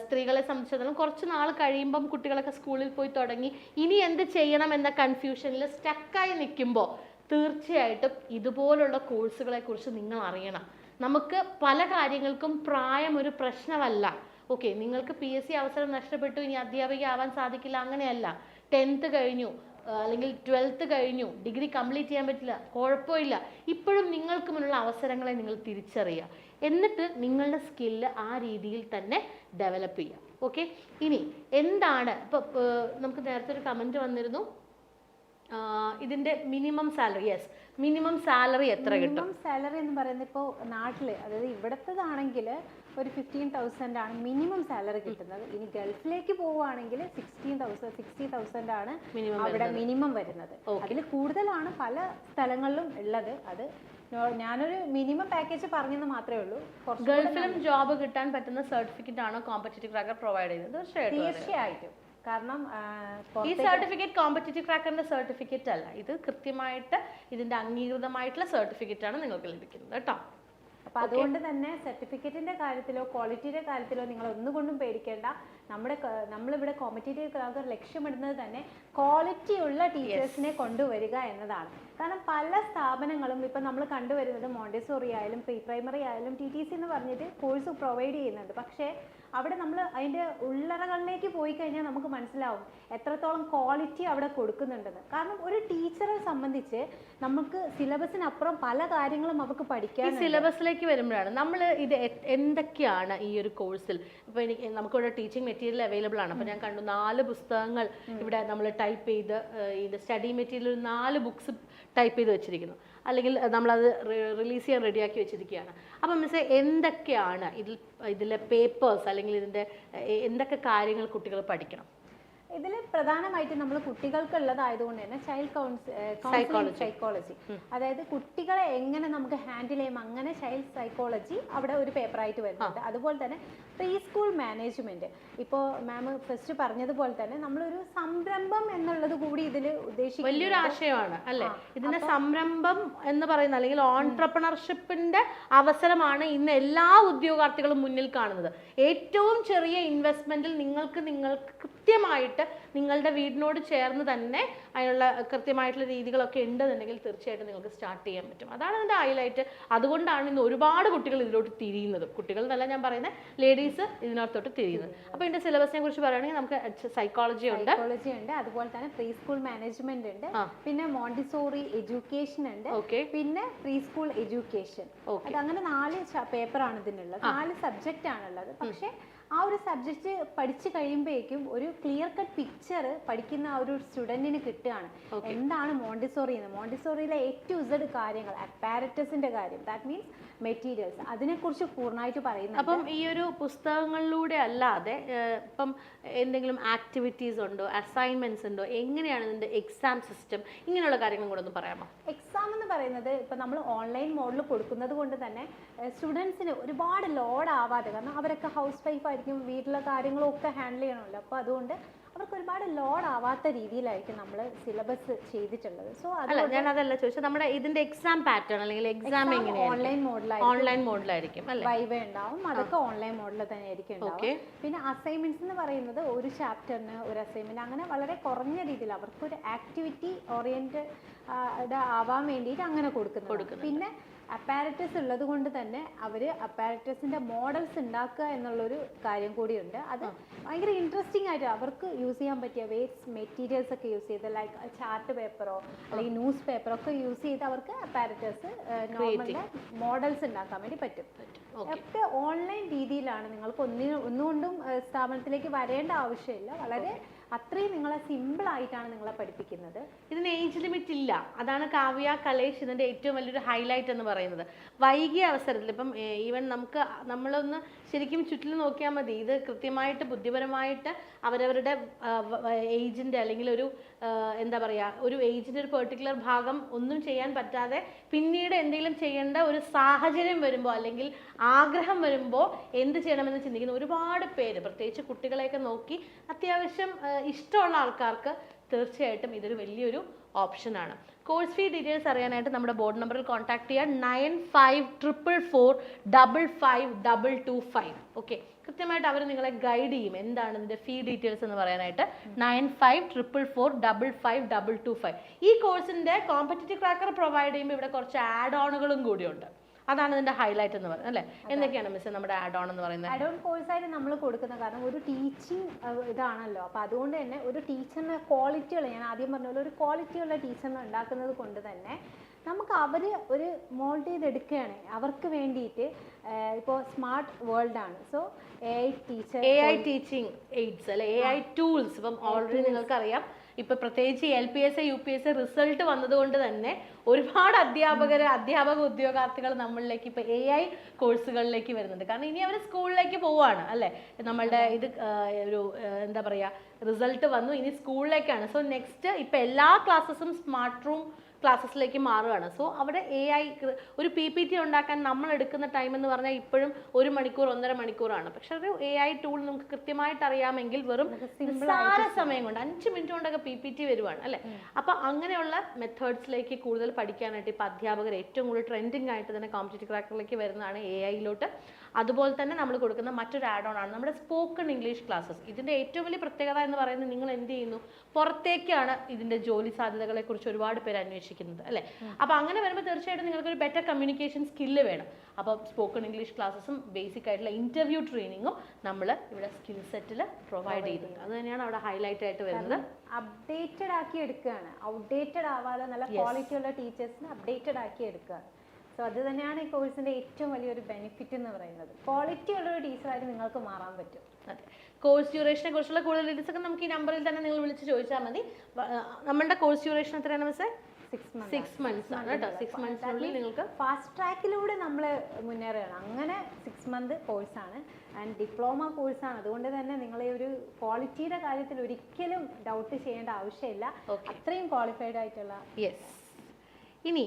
Speaker 1: സ്ത്രീകളെ സംബന്ധിച്ചിടത്തോളം കുറച്ച് നാൾ കഴിയുമ്പം കുട്ടികളൊക്കെ സ്കൂളിൽ പോയി തുടങ്ങി ഇനി എന്ത് ചെയ്യണം എന്ന കൺഫ്യൂഷനിൽ സ്റ്റക്കായി നിൽക്കുമ്പോൾ തീർച്ചയായിട്ടും ഇതുപോലുള്ള കോഴ്സുകളെ കുറിച്ച് നിങ്ങൾ അറിയണം. നമുക്ക് പല കാര്യങ്ങൾക്കും പ്രായം ഒരു പ്രശ്നമല്ല. ഓക്കെ നിങ്ങൾക്ക് പി എസ് സി അവസരം നഷ്ടപ്പെട്ടു ഇനി അധ്യാപിക ആവാൻ സാധിക്കില്ല അങ്ങനെയല്ല. ടെൻത്ത് കഴിഞ്ഞു അല്ലെങ്കിൽ ട്വൽത്ത് കഴിഞ്ഞു ഡിഗ്രി കംപ്ലീറ്റ് ചെയ്യാൻ പറ്റില്ല കുഴപ്പമില്ല. ഇപ്പോഴും നിങ്ങൾക്ക് മുന്നിലുള്ള അവസരങ്ങളെ നിങ്ങൾ തിരിച്ചറിയുക. എന്നിട്ട് നിങ്ങളുടെ സ്കില്ല് ആ രീതിയിൽ തന്നെ ഡെവലപ്പ് ചെയ്യുക. ഓക്കെ ഇനി എന്താണ്? ഇപ്പോൾ നമുക്ക് നേരത്തെ ഒരു കമന്റ് വന്നിരുന്നു. ഇതിന്റെ minimum salary yes minimum salary എത്ര കിട്ടും?
Speaker 2: മിനിമം സാലറി എന്ന് പറയുന്നത് ഇപ്പോൾ നാട്ടിൽ അതായത് ഇവിടത്തേതാണെങ്കിൽ ഒരു ഫിഫ്റ്റീൻ തൗസൻഡ് ആണ് മിനിമം സാലറി കിട്ടുന്നത്. ഇനി ഗൾഫിലേക്ക് പോവുകയാണെങ്കിൽ സിക്സ്റ്റീൻ തൗസൻഡ് സിക്സ്റ്റി തൗസൻഡ് ആണ്
Speaker 1: മിനിമം
Speaker 2: അവിടെ മിനിമം വരുന്നത്. അതിൽ കൂടുതലാണ് പല സ്ഥലങ്ങളിലും ഉള്ളത്. അത് ഞാനൊരു മിനിമം പാക്കേജ് പറഞ്ഞെന്ന് മാത്രമേ ഉള്ളൂ.
Speaker 1: ഗൾഫിലും ജോബ് കിട്ടാൻ പറ്റുന്ന സർട്ടിഫിക്കറ്റ് ആണ് കോമ്പറ്റേറ്റീവ് ക്രാക്കർ പ്രൊവൈഡ് ചെയ്യുന്നത്. തീർച്ചയായിട്ടും.
Speaker 2: കാരണം
Speaker 1: ഈ സർട്ടിഫിക്കറ്റ് കോമ്പറ്റേറ്റീവ് ക്രാക്കറിന്റെ സർട്ടിഫിക്കറ്റ് അല്ല. ഇത് കൃത്യമായിട്ട് ഇതിന്റെ അംഗീകൃതമായിട്ടുള്ള സർട്ടിഫിക്കറ്റ് ആണ് നിങ്ങൾക്ക് ലഭിക്കുന്നത് കേട്ടോ.
Speaker 2: അപ്പൊ അതുകൊണ്ട് തന്നെ സർട്ടിഫിക്കറ്റിന്റെ കാര്യത്തിലോ ക്വാളിറ്റിയുടെ കാര്യത്തിലോ നിങ്ങൾ ഒന്നുകൊണ്ടും പേടിക്കേണ്ട. നമ്മുടെ നമ്മളിവിടെ കോമ്പറ്റേറ്റീവ് ക്രാക്കർ ലക്ഷ്യമിടുന്നത് തന്നെ ക്വാളിറ്റി ഉള്ള ടീച്ചേഴ്സിനെ കൊണ്ടുവരിക എന്നതാണ്. കാരണം പല സ്ഥാപനങ്ങളും ഇപ്പം നമ്മൾ കണ്ടുവരുന്നത് മോണ്ടിസോറി ആയാലും പ്രീ പ്രൈമറി ആയാലും ടി ടി സി എന്ന് പറഞ്ഞിട്ട് കോഴ്സ് പ്രൊവൈഡ് ചെയ്യുന്നുണ്ട്. പക്ഷേ അവിടെ നമ്മൾ അതിന്റെ ഉള്ളറകളിലേക്ക് പോയി കഴിഞ്ഞാൽ നമുക്ക് മനസ്സിലാവും എത്രത്തോളം ക്വാളിറ്റി അവിടെ കൊടുക്കുന്നുണ്ടെന്ന്. കാരണം ഒരു ടീച്ചറെ സംബന്ധിച്ച് നമുക്ക് സിലബസിനപ്പുറം പല കാര്യങ്ങളും അവർക്ക് പഠിക്കാൻ
Speaker 1: സിലബസിലേക്ക് വരുമ്പോഴാണ് നമ്മൾ ഇത് എന്തൊക്കെയാണ് ഈ ഒരു കോഴ്സിൽ ഇപ്പോൾ എനിക്ക് നമുക്കിവിടെ ടീച്ചിങ് മെറ്റീരിയൽ അവൈലബിൾ ആണ്. അപ്പോൾ ഞാൻ കണ്ടു നാല് പുസ്തകങ്ങൾ ഇവിടെ നമ്മൾ ടൈപ്പ് ചെയ്ത് ഇത് സ്റ്റഡി മെറ്റീരിയൽ ഒരു നാല് ബുക്ക്സ് ടൈപ്പ് ചെയ്ത് വെച്ചിരിക്കുന്നു. അല്ലെങ്കിൽ നമ്മളത് റിലീസ് ചെയ്യാൻ റെഡിയാക്കി വെച്ചിരിക്കുകയാണ്. അപ്പം മിസ്സേ എന്തൊക്കെയാണ് ഇതിൽ ഇതിലെ പേപ്പേഴ്സ് അല്ലെങ്കിൽ ഇതിന്റെ എന്തൊക്കെ കാര്യങ്ങൾ കുട്ടികൾ പഠിക്കണം?
Speaker 2: ഇതിൽ പ്രധാനമായിട്ട് നമ്മൾ കുട്ടികൾക്കുള്ളതായതുകൊണ്ട് തന്നെ ചൈൽഡ് കൗൺസിലിംഗ് സൈക്കോളജി അതായത് കുട്ടികളെ എങ്ങനെ നമുക്ക് ഹാൻഡിൽ ചെയ്യാം അങ്ങനെ ചൈൽഡ് സൈക്കോളജി അവിടെ ഒരു പേപ്പറായിട്ട് വരുന്നുണ്ട്. അതുപോലെ തന്നെ പ്രീ സ്കൂൾ മാനേജ്മെന്റ് ഇപ്പോൾ മാം ഫസ്റ്റ് പറഞ്ഞതുപോലെ തന്നെ നമ്മളൊരു സംരംഭം എന്നുള്ളത് കൂടി ഇതിൽ ഉദ്ദേശിക്കുന്നത്
Speaker 1: വലിയൊരു ആശയമാണ് അല്ലെ? ഇതിന്റെ സംരംഭം എന്ന് പറയുന്ന അല്ലെങ്കിൽ ഓൺട്രപ്രണർഷിപ്പിന്റെ അവസരമാണ് ഇന്ന് എല്ലാ ഉദ്യോഗാർത്ഥികളും മുന്നിൽ കാണുന്നത്. ഏറ്റവും ചെറിയ ഇൻവെസ്റ്റ്മെന്റിൽ നിങ്ങൾക്ക് നിങ്ങൾക്ക് കൃത്യമായിട്ട് നിങ്ങളുടെ വീടിനോട് ചേർന്ന് തന്നെ അതിനുള്ള കൃത്യമായിട്ടുള്ള രീതികളൊക്കെ ഉണ്ടെന്നുണ്ടെങ്കിൽ തീർച്ചയായിട്ടും നിങ്ങൾക്ക് സ്റ്റാർട്ട് ചെയ്യാൻ പറ്റും. അതാണ് അതിന്റെ ഹൈലൈറ്റ് അതുകൊണ്ടാണ് ഇന്ന് ഒരുപാട് കുട്ടികൾ ഇതിലോട്ട് തിരിയുന്നത്. കുട്ടികൾ എന്നല്ല ഞാൻ പറയുന്നത് ലേഡീസ് ഇതിനകത്തോട്ട് തിരിയുന്നത്. അപ്പോൾ ഇതിന്റെ സിലബസിനെ കുറിച്ച് പറയുകയാണെങ്കിൽ നമുക്ക് സൈക്കോളജി ഉണ്ട്.
Speaker 2: സൈക്കോളജി ഉണ്ട് അതുപോലെ തന്നെ പ്രീ സ്കൂൾ മാനേജ്മെന്റ് ഉണ്ട് പിന്നെ മോണ്ടിസോറി എഡ്യൂക്കേഷൻ ഉണ്ട്.
Speaker 1: ഓക്കെ
Speaker 2: പിന്നെ പ്രീ സ്കൂൾ എഡ്യൂക്കേഷൻ അങ്ങനെ നാല് പേപ്പറാണ് ഇതിനുള്ളത്. നാല് സബ്ജക്റ്റ് ആണുള്ളത്. പക്ഷേ ആ ഒരു സബ്ജക്റ്റ് പഠിച്ചു കഴിയുമ്പോഴേക്കും ഒരു ക്ലിയർ കട്ട് പിക്ചർ പഠിക്കുന്ന ആ ഒരു സ്റ്റുഡന്റിന് കിട്ടുകയാണ്. എന്താണ് മോണ്ടിസോറി എന്ന്? മോണ്ടിസോറിയിലെ എ ടു ഇസഡ് കാര്യങ്ങൾ അപ്പാരറ്റസിന്റെ കാര്യം. ദാറ്റ് മീൻസ് മെറ്റീരിയൽസ് അതിനെക്കുറിച്ച് പൂർണമായിട്ട് പറയുന്നത്
Speaker 1: അപ്പം ഈ ഒരു പുസ്തകങ്ങളിലൂടെ അല്ലാതെ ഇപ്പം എന്തെങ്കിലും ആക്ടിവിറ്റീസ് ഉണ്ടോ അസൈൻമെന്റ്സ് ഉണ്ടോ എങ്ങനെയാണ് ഇതിന്റെ എക്സാം സിസ്റ്റം ഇങ്ങനെയുള്ള കാര്യങ്ങൾ കൂടെ ഒന്ന് പറയാമോ?
Speaker 2: എക്സാം എന്ന് പറയുന്നത് ഇപ്പം നമ്മൾ ഓൺലൈൻ മോഡിൽ കൊടുക്കുന്നത് കൊണ്ട് തന്നെ സ്റ്റുഡൻസിന് ഒരുപാട് ലോഡ് ആവാതെ കാരണം അവരൊക്കെ ഹൗസ് വൈഫ് ആയിരിക്കും വീട്ടിലെ കാര്യങ്ങളൊക്കെ ഹാൻഡിൽ ചെയ്യണമല്ലോ. അപ്പോൾ അതുകൊണ്ട് അവർക്ക് ഒരുപാട് ലോഡ് ആവാത്ത രീതിയിലായിരിക്കും നമ്മൾ സിലബസ് ചെയ്തിട്ടുള്ളത്. സോ
Speaker 1: അല്ല ഞാൻ അതല്ല ചോദിച്ചത്. നമ്മുടെ ഇതിന്റെ എക്സാം പാറ്റേൺ അല്ലെങ്കിൽ എക്സാം എങ്ങനെയാണ്
Speaker 2: ഓൺലൈൻ മോഡലായിരിക്കും
Speaker 1: ഓൺലൈൻ മോഡിലായിരിക്കും
Speaker 2: വൈവ ഉണ്ടാവും. അതൊക്കെ ഓൺലൈൻ മോഡിൽ തന്നെ ആയിരിക്കും. ഉണ്ടാവും. പിന്നെ അസൈൻമെന്റ്സ് എന്ന് പറയുന്നത് ഒരു ചാപ്റ്ററിന് ഒരു അസൈൻമെന്റ് അങ്ങനെ വളരെ കുറഞ്ഞ രീതിയിൽ അവർക്ക് ഒരു ആക്ടിവിറ്റി ഓറിയന്റ് ആവാൻ വേണ്ടിയിട്ട് അങ്ങനെ കൊടുക്കുന്നു പിന്നെ അപ്പാരറ്റസ് ഉള്ളത് കൊണ്ട് തന്നെ അവർ അപ്പാരറ്റസിന്റെ മോഡൽസ് ഉണ്ടാക്കുക എന്നുള്ളൊരു കാര്യം കൂടിയുണ്ട്. അത് ഭയങ്കര ഇൻട്രസ്റ്റിംഗ് ആയിട്ട് അവർക്ക് യൂസ് ചെയ്യാൻ പറ്റിയ വേസ്റ്റ് മെറ്റീരിയൽസ് ഒക്കെ യൂസ് ചെയ്ത് ലൈക്ക് ചാർട്ട് പേപ്പറോ അല്ലെങ്കിൽ ന്യൂസ് പേപ്പറോ ഒക്കെ യൂസ് ചെയ്ത് അവർക്ക് അപ്പാരറ്റസ് നോർമലിന്റെ മോഡൽസ് ഉണ്ടാക്കാൻ വേണ്ടി പറ്റും. ഒക്കെ ഓൺലൈൻ രീതിയിലാണ്. നിങ്ങൾക്ക് ഒന്നിനും ഒന്നുകൊണ്ടും സ്ഥാപനത്തിലേക്ക് വരേണ്ട ആവശ്യമില്ല. വളരെ അത്രയും നിങ്ങളെ സിമ്പിൾ ആയിട്ടാണ് നിങ്ങളെ പഠിപ്പിക്കുന്നത്.
Speaker 1: ഇതിന് ഏജ് ലിമിറ്റ് ഇല്ല. അതാണ് കാവ്യ കലേഷ് ഇതിന്റെ ഏറ്റവും വലിയൊരു ഹൈലൈറ്റ് എന്ന് പറയുന്നത്. വൈകിയ അവസരത്തിൽ ഇപ്പം ഈവൻ നമുക്ക് നമ്മളൊന്ന് ശരിക്കും ചുറ്റിലും നോക്കിയാൽ മതി. ഇത് കൃത്യമായിട്ട് ബുദ്ധിപരമായിട്ട് അവരവരുടെ ഏജിന്റെ അല്ലെങ്കിൽ ഒരു എന്താ പറയുക ഒരു ഏജിന്റെ ഒരു പെർട്ടിക്കുലർ ഭാഗം ഒന്നും ചെയ്യാൻ പറ്റാതെ പിന്നീട് എന്തെങ്കിലും ചെയ്യേണ്ട ഒരു സാഹചര്യം വരുമ്പോൾ അല്ലെങ്കിൽ ആഗ്രഹം വരുമ്പോൾ എന്ത് ചെയ്യണമെന്ന് ചിന്തിക്കുന്ന ഒരുപാട് പേര് പ്രത്യേകിച്ച് കുട്ടികളെയൊക്കെ നോക്കി അത്യാവശ്യം ഇഷ്ടമുള്ള ആൾക്കാർക്ക് തീർച്ചയായിട്ടും ഇതൊരു വലിയൊരു ഓപ്ഷനാണ്. കോഴ്സ് ഫീ ഡീറ്റെയിൽസ് അറിയാനായിട്ട് നമ്മുടെ ബോർഡ് നമ്പറിൽ കോൺടാക്ട് ചെയ്യുക nine five triple four double five double two five okay കൃത്യമായിട്ട് അവർ നിങ്ങളെ ഗൈഡ് ചെയ്യും എന്താണ് ഇതിന്റെ ഫീ ഡീറ്റെയിൽസ് എന്ന് പറയാനായിട്ട്. Nine five triple four double five double two five ഈ കോഴ്സിന്റെ കോമ്പറ്റീറ്റീവ് ക്രാക്കർ പ്രൊവൈഡ് ചെയ്യുമ്പോൾ ഇവിടെ കുറച്ച് ആഡ് ഓണുകളും കൂടിയുണ്ട്. അതാണ് ഇതിന്റെ ഹൈലൈറ്റ് എന്ന് പറയുന്നത് അല്ലേ? എന്തൊക്കെയാണ് മിസ് നമ്മുടെ ആഡ് ഓൺ എന്ന് പറയുന്നത്?
Speaker 2: ആഡ് ഓൺ കോഴ്സായിട്ട് നമ്മൾ കൊടുക്കുന്ന കാരണം ഒരു ടീച്ചിങ് ഇതാണല്ലോ. അപ്പോൾ അതുകൊണ്ട് തന്നെ ഒരു ടീച്ചറിന് ക്വാളിറ്റികൾ ഞാൻ ആദ്യം പറഞ്ഞ പോലെ ഒരു ക്വാളിറ്റിയുള്ള ടീച്ചറിനെ ഉണ്ടാക്കുന്നത് കൊണ്ട് തന്നെ നമുക്ക് അവർ ഒരു മോൾഡ് ചെയ്തെടുക്കുകയാണ്. അവർക്ക് വേണ്ടിയിട്ട് ഇപ്പോൾ സ്മാർട്ട് വേൾഡ് ആണ്. So A I teacher
Speaker 1: A I teaching aids അല്ലെ? എ ഐ ടൂൾസ് ഇപ്പം ഓൾറെഡി നിങ്ങൾക്കറിയാം. ഇപ്പൊ പ്രത്യേകിച്ച് L P S U P S result വന്നതുകൊണ്ട് തന്നെ ഒരുപാട് അധ്യാപകർ അധ്യാപക ഉദ്യോഗാർത്ഥികൾ നമ്മളിലേക്ക് ഇപ്പൊ എ ഐ കോഴ്സുകളിലേക്ക് വരുന്നുണ്ട്. കാരണം ഇനി അവർ സ്കൂളിലേക്ക് പോവാണ് അല്ലേ? നമ്മളുടെ ഇത് ഒരു എന്താ പറയാ റിസൾട്ട് വന്നു ഇനി സ്കൂളിലേക്കാണ്. സോ നെക്സ്റ്റ് ഇപ്പൊ എല്ലാ ക്ലാസ്സസും സ്മാർട്ട് റൂം ക്ലാസ്സസിലേക്ക് മാറുകയാണ് സോ അവിടെ എ ഐ ഒരു പി പി ടി ഉണ്ടാക്കാൻ നമ്മൾ എടുക്കുന്ന ടൈം എന്ന് പറഞ്ഞാൽ ഇപ്പോഴും ഒരു മണിക്കൂർ ഒന്നര മണിക്കൂറാണ്. പക്ഷെ ഒരു എ ഐ ടൂൾ നമുക്ക് കൃത്യമായിട്ട് അറിയാമെങ്കിൽ വെറും നിസ്സാര സമയം കൊണ്ട് അഞ്ച് മിനിറ്റ് കൊണ്ടൊക്കെ പി പി ടി വരുവാണ് അല്ലേ? അപ്പൊ അങ്ങനെയുള്ള മെത്തേഡ്സിലേക്ക് കൂടുതൽ പഠിക്കാനായിട്ട് ഇപ്പോൾ അധ്യാപകർ ഏറ്റവും കൂടുതൽ ട്രെൻഡിങ് ആയിട്ട് തന്നെ കോമ്പറ്റേറ്റീവ് ക്രാക്കറിലേക്ക് വരുന്നതാണ് എ ഐയിലോട്ട് അതുപോലെ തന്നെ നമ്മൾ കൊടുക്കുന്ന മറ്റൊരു ആഡ് ഓൺ ആണ് നമ്മുടെ സ്പോക്കൺ ഇംഗ്ലീഷ് ക്ലാസ്സസ് ഇതിന്റെ ഏറ്റവും വലിയ പ്രത്യേകത എന്ന് പറയുന്നത് നിങ്ങൾ എന്ത് ചെയ്യുന്നു? പുറത്തേക്കാണ് ഇതിന്റെ ജോലി സാധ്യതകളെ കുറിച്ച് ഒരുപാട് പേര് അന്വേഷിക്കുന്നത് അല്ലേ? അപ്പൊ അങ്ങനെ വരുമ്പോൾ തീർച്ചയായിട്ടും നിങ്ങൾക്ക് ഒരു ബെറ്റർ കമ്മ്യൂണിക്കേഷൻ സ്കില്ല് വേണം അപ്പോൾ സ്പോക്കൺ ഇംഗ്ലീഷ് ക്ലാസ്സസും ബേസിക് ആയിട്ടുള്ള ഇന്റർവ്യൂ ട്രെയിനിങ്ങും നമ്മൾ ഇവിടെ സ്കിൽ സെറ്റിൽ പ്രൊവൈഡ് ചെയ്യുന്നുണ്ട്. അത് തന്നെയാണ് അവിടെ ഹൈലൈറ്റ് ആയിട്ട് വരുന്നത്.
Speaker 2: അപ്ഡേറ്റഡ് ആക്കി എടുക്കുകയാണ്. ഔട്ട്ഡേറ്റഡ് ആവാതെ നല്ല ക്വാളിറ്റി ഉള്ള ടീച്ചേഴ്സിനെ അപ്ഡേറ്റഡ് ആക്കി എടുക്കുകയാണ്. സോ അത് തന്നെയാണ് ഈ കോഴ്സിന്റെ ഏറ്റവും വലിയൊരു ബെനിഫിറ്റ് എന്ന് പറയുന്നത്. ക്വാളിറ്റി ഉള്ള ഒരു ടീച്ചറായിട്ട് നിങ്ങൾക്ക് മാറാൻ പറ്റും.
Speaker 1: അതെ. കോഴ്സ് ഡ്യൂറേഷനെ കുറിച്ചുള്ള കൂടുതൽ ഡീറ്റെയിൽസ് ഒക്കെ നമുക്ക് ഈ നമ്പറിൽ തന്നെ നിങ്ങൾ വിളിച്ച് ചോദിച്ചാൽ മതി. നമ്മുടെ കോഴ്സ് ഡ്യൂറേഷൻ എത്രയാണ് മിസ്സേ
Speaker 2: സിക്സ്
Speaker 1: മന്ത്സ് ആണ്. കേട്ടോ. സിക്സ് മന്ത്സിനുള്ളിൽ നിങ്ങൾക്ക്
Speaker 2: ഫാസ്റ്റ് ട്രാക്കിലൂടെ നമ്മൾ മുന്നേറുകയാണ്. അങ്ങനെ സിക്സ് മന്ത് കോഴ്സാണ് ആൻഡ് ഡിപ്ലോമ കോഴ്സാണ് അതുകൊണ്ട് തന്നെ നിങ്ങൾ ഈ ഒരു ക്വാളിറ്റിയുടെ കാര്യത്തിൽ ഒരിക്കലും ഡൗട്ട് ചെയ്യേണ്ട ആവശ്യമില്ല. അത്രയും ക്വാളിഫൈഡ് ആയിട്ടുള്ള
Speaker 1: യെസ് ഇനി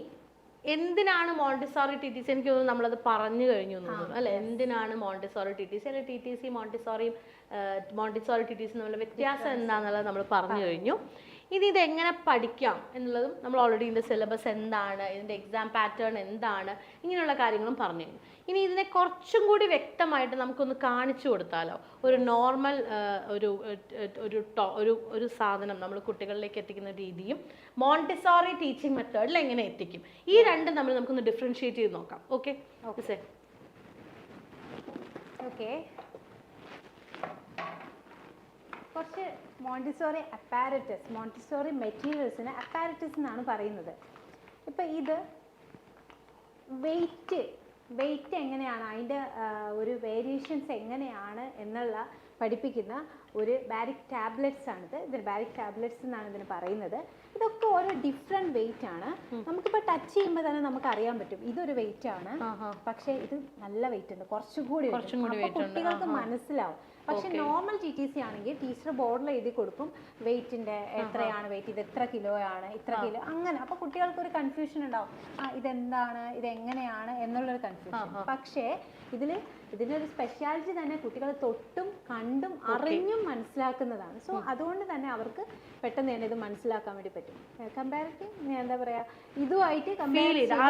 Speaker 1: എന്തിനാണ് മോണ്ടിസോറി ടി ടി സി എനിക്ക് തോന്നുന്നു നമ്മളത് പറഞ്ഞു കഴിഞ്ഞു തോന്നുന്നു. അല്ലെ? എന്തിനാണ് മോണ്ടിസോറി ടി ടി സി അല്ലെ ടി ടി സി മോണ്ടിസോറിയും മോണ്ടിസോറി ടി ടി സി തമ്മിലുള്ള വ്യത്യാസം എന്താണെന്നുള്ളത് നമ്മൾ പറഞ്ഞു. കഴിഞ്ഞു. ഇനി ഇതെങ്ങനെ എങ്ങനെ പഠിക്കാം എന്നുള്ളതും നമ്മൾ ഓൾറെഡി ഇതിന്റെ സിലബസ് എന്താണ് ഇതിന്റെ എക്സാം പാറ്റേൺ എന്താണ് ഇങ്ങനെയുള്ള കാര്യങ്ങളും പറഞ്ഞു കഴിഞ്ഞു ഇനി ഇതിനെ കുറച്ചും കൂടി വ്യക്തമായിട്ട് നമുക്കൊന്ന് കാണിച്ചു കൊടുത്താലോ? ഒരു നോർമൽ ഒരു ഒരു ടോ- ഒരു ഒരു സാധനം നമ്മൾ കുട്ടികളിലേക്ക് എത്തിക്കുന്ന രീതിയും മോണ്ടിസോറി ടീച്ചിങ് മെത്തേഡിൽ എങ്ങനെ എത്തിക്കും? ഈ രണ്ടും നമ്മൾ നമുക്കൊന്ന് ഡിഫറൻഷിയേറ്റ് ചെയ്ത് നോക്കാം. ഓക്കെ ഓക്കെ
Speaker 2: ഓക്കെ കുറച്ച് മോണ്ടിസോറി അപ്പാരറ്റസ് മോണ്ടിസോറി മെറ്റീരിയൽസിന് അപ്പാരറ്റസ് എന്നാണ് പറയുന്നത്. ഇപ്പം ഇത് വെയിറ്റ് വെയിറ്റ് എങ്ങനെയാണ് അതിന്റെ ഒരു വേരിയേഷൻസ് എങ്ങനെയാണ് എന്നുള്ള പഠിപ്പിക്കുന്ന ഒരു ബാരിക് ടാബ്ലറ്റ്സ് ആണിത്. ഇതിന് ബാരിക് ടാബ്ലറ്റ്സ് എന്നാണ് ഇതിന് പറയുന്നത്. ഇതൊക്കെ ഓരോ ഡിഫറെന്റ് വെയിറ്റ് ആണ്. നമുക്കിപ്പോൾ ടച്ച് ചെയ്യുമ്പോൾ തന്നെ നമുക്ക് അറിയാൻ പറ്റും. ഇതൊരു വെയിറ്റ് ആണ്. പക്ഷേ ഇത് നല്ല വെയിറ്റ് ഉണ്ട്. കുറച്ചുകൂടി
Speaker 1: weight.
Speaker 2: കുട്ടികൾക്ക് മനസ്സിലാവും. പക്ഷെ നോർമൽ ജി ടി സി ആണെങ്കിൽ ടീച്ചർ ബോർഡിൽ എഴുതി കൊടുക്കും. വെയിറ്റിന്റെ എത്രയാണ് വെയിറ്റ് ഇത് എത്ര കിലോ ആണ്? ഇത്ര കിലോ അങ്ങനെ. അപ്പൊ കുട്ടികൾക്ക് ഒരു കൺഫ്യൂഷൻ ഉണ്ടാവും. ആ ഇതെന്താണ്? ഇത് എങ്ങനെയാണ് എന്നുള്ളൊരു കൺഫ്യൂഷൻ പക്ഷേ ഇതിൽ ഇതിനൊരു സ്പെഷ്യാലിറ്റി തന്നെ കുട്ടികൾ തൊട്ടും കണ്ടും അറിഞ്ഞും മനസ്സിലാക്കുന്നതാണ്. സോ അതുകൊണ്ട് തന്നെ അവർക്ക് പെട്ടെന്ന് തന്നെ ഇത് മനസ്സിലാക്കാൻ വേണ്ടി പറ്റും. കമ്പാരിറ്റീവ് എന്താ പറയാ? ഇതുമായിട്ട്
Speaker 1: കമ്പാരിറ്റീവ്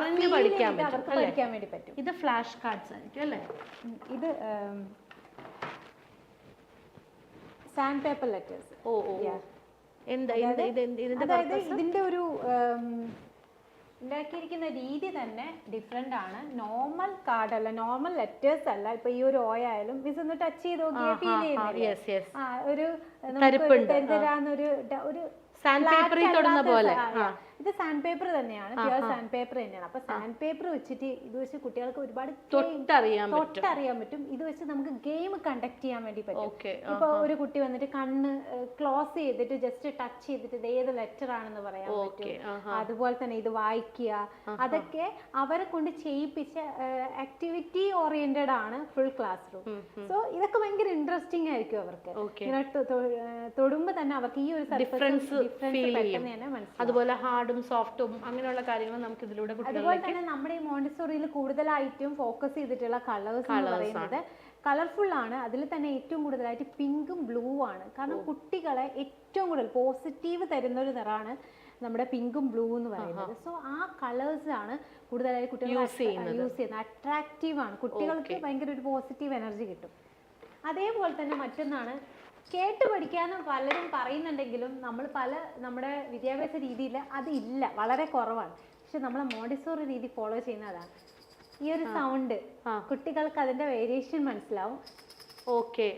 Speaker 2: അവർക്ക് പഠിക്കാൻ വേണ്ടി പറ്റും.
Speaker 1: ഇത് ഫ്ലാഷ് കാർഡ്സ് ആയിരിക്കും അല്ലേ?
Speaker 2: ഇത് സാൻഡ് പേപ്പർ ലെറ്റേഴ്സ്
Speaker 1: ഓ ഓ. എന്താ
Speaker 2: അതായത് ഇതിന്റെ ഒരു ഉണ്ടാക്കിയിരിക്കുന്ന രീതി തന്നെ ഡിഫറെന്റ് ആണ്. നോർമൽ കാർഡ് അല്ല നോർമൽ ലെറ്റേഴ്സ് അല്ല. ഇപ്പൊ ഈ ഒരു ഓ ആയാലും മിസ് ഒന്ന് ടച്ച് ചെയ്ത് നോക്കിയാൽ ഫീൽ ചെയ്യുന്നില്ലേ. ഒരു. തരാന്നൊരു ഒരു
Speaker 1: സാൻഡ് പേപ്പറിൽ തൊടുന്ന പോലെ.
Speaker 2: ഇത് സാൻഡ് പേപ്പർ തന്നെയാണ്. പ്യുവർ സാൻഡ് പേപ്പർ തന്നെയാണ്. അപ്പൊ സാൻഡ് പേപ്പർ വെച്ചിട്ട് ഇത് വെച്ച് കുട്ടികൾക്ക് ഒരുപാട്
Speaker 1: തൊട്ടറിയാൻ പറ്റും.
Speaker 2: തൊട്ടറിയാൻ പറ്റും. ഇത് വെച്ച് നമുക്ക് ഗെയിം കണ്ടക്ട് ചെയ്യാൻ വേണ്ടി പറ്റും. ഇപ്പൊ ഒരു കുട്ടി വന്നിട്ട് കണ്ണ് ക്ലോസ് ചെയ്തിട്ട് ജസ്റ്റ് ടച്ച് ചെയ്തിട്ട് ഇത് ഏത് ലെറ്റർ ആണെന്ന് പറയാൻ പറ്റും. അതുപോലെ തന്നെ ഇത് വായിക്കുക. അതൊക്കെ അവരെ കൊണ്ട് ചെയ്യിപ്പിച്ച ആക്ടിവിറ്റി ഓറിയന്റഡ് ആണ് ഫുൾ ക്ലാസ് റൂം സോ ഇതൊക്കെ ഭയങ്കര ഇൻട്രസ്റ്റിംഗ് ആയിരിക്കും അവർക്ക്. ഇങ്ങനെ തൊടുമ്പോ തന്നെ അവർക്ക് ഈ ഒരു ഡിഫറൻസ്
Speaker 1: അതുപോലെ ഹാർഡ് ഹാർഡും സോഫ്റ്റും അങ്ങനെയുള്ള കാര്യങ്ങൾ നമുക്ക് ഇതിലൂടെ
Speaker 2: അതുപോലെ തന്നെ നമ്മുടെ ഈ മോണ്ടിസോറിയിൽ കൂടുതലായിട്ടും ഫോക്കസ് ചെയ്തിട്ടുള്ള കളേഴ്സ് എന്ന് പറയുന്നത് കളർഫുൾ ആണ്. അതിൽ തന്നെ ഏറ്റവും കൂടുതലായിട്ട് പിങ്കും ബ്ലൂ ആണ്. കാരണം കുട്ടികളെ ഏറ്റവും കൂടുതൽ പോസിറ്റീവ് തരുന്ന ഒരു നിറമാണ് നമ്മുടെ പിങ്കും ബ്ലൂ എന്ന് പറയുന്നത്. സോ ആ കളേഴ്സ് ആണ് കൂടുതലായി കുട്ടികൾ. യൂസ് ചെയ്യുന്നത്. അട്രാക്റ്റീവ് ആണ്. കുട്ടികൾക്ക് ഭയങ്കര ഒരു പോസിറ്റീവ് എനർജി കിട്ടും. അതേപോലെ തന്നെ മറ്റൊന്നാണ് കേട്ട് പഠിക്കാന്ന് പലരും പറയുന്നുണ്ടെങ്കിലും നമ്മൾ പല നമ്മുടെ വിദ്യാഭ്യാസ രീതിയിൽ അത് ഇല്ല വളരെ കുറവാണ്. പക്ഷെ നമ്മളെ മോഡിസോറി രീതി ഫോളോ ചെയ്യുന്നതാണ് ഈ ഒരു സൗണ്ട് കുട്ടികൾക്ക് അതിന്റെ വേരിയേഷൻ മനസ്സിലാവും.
Speaker 1: ഓക്കെ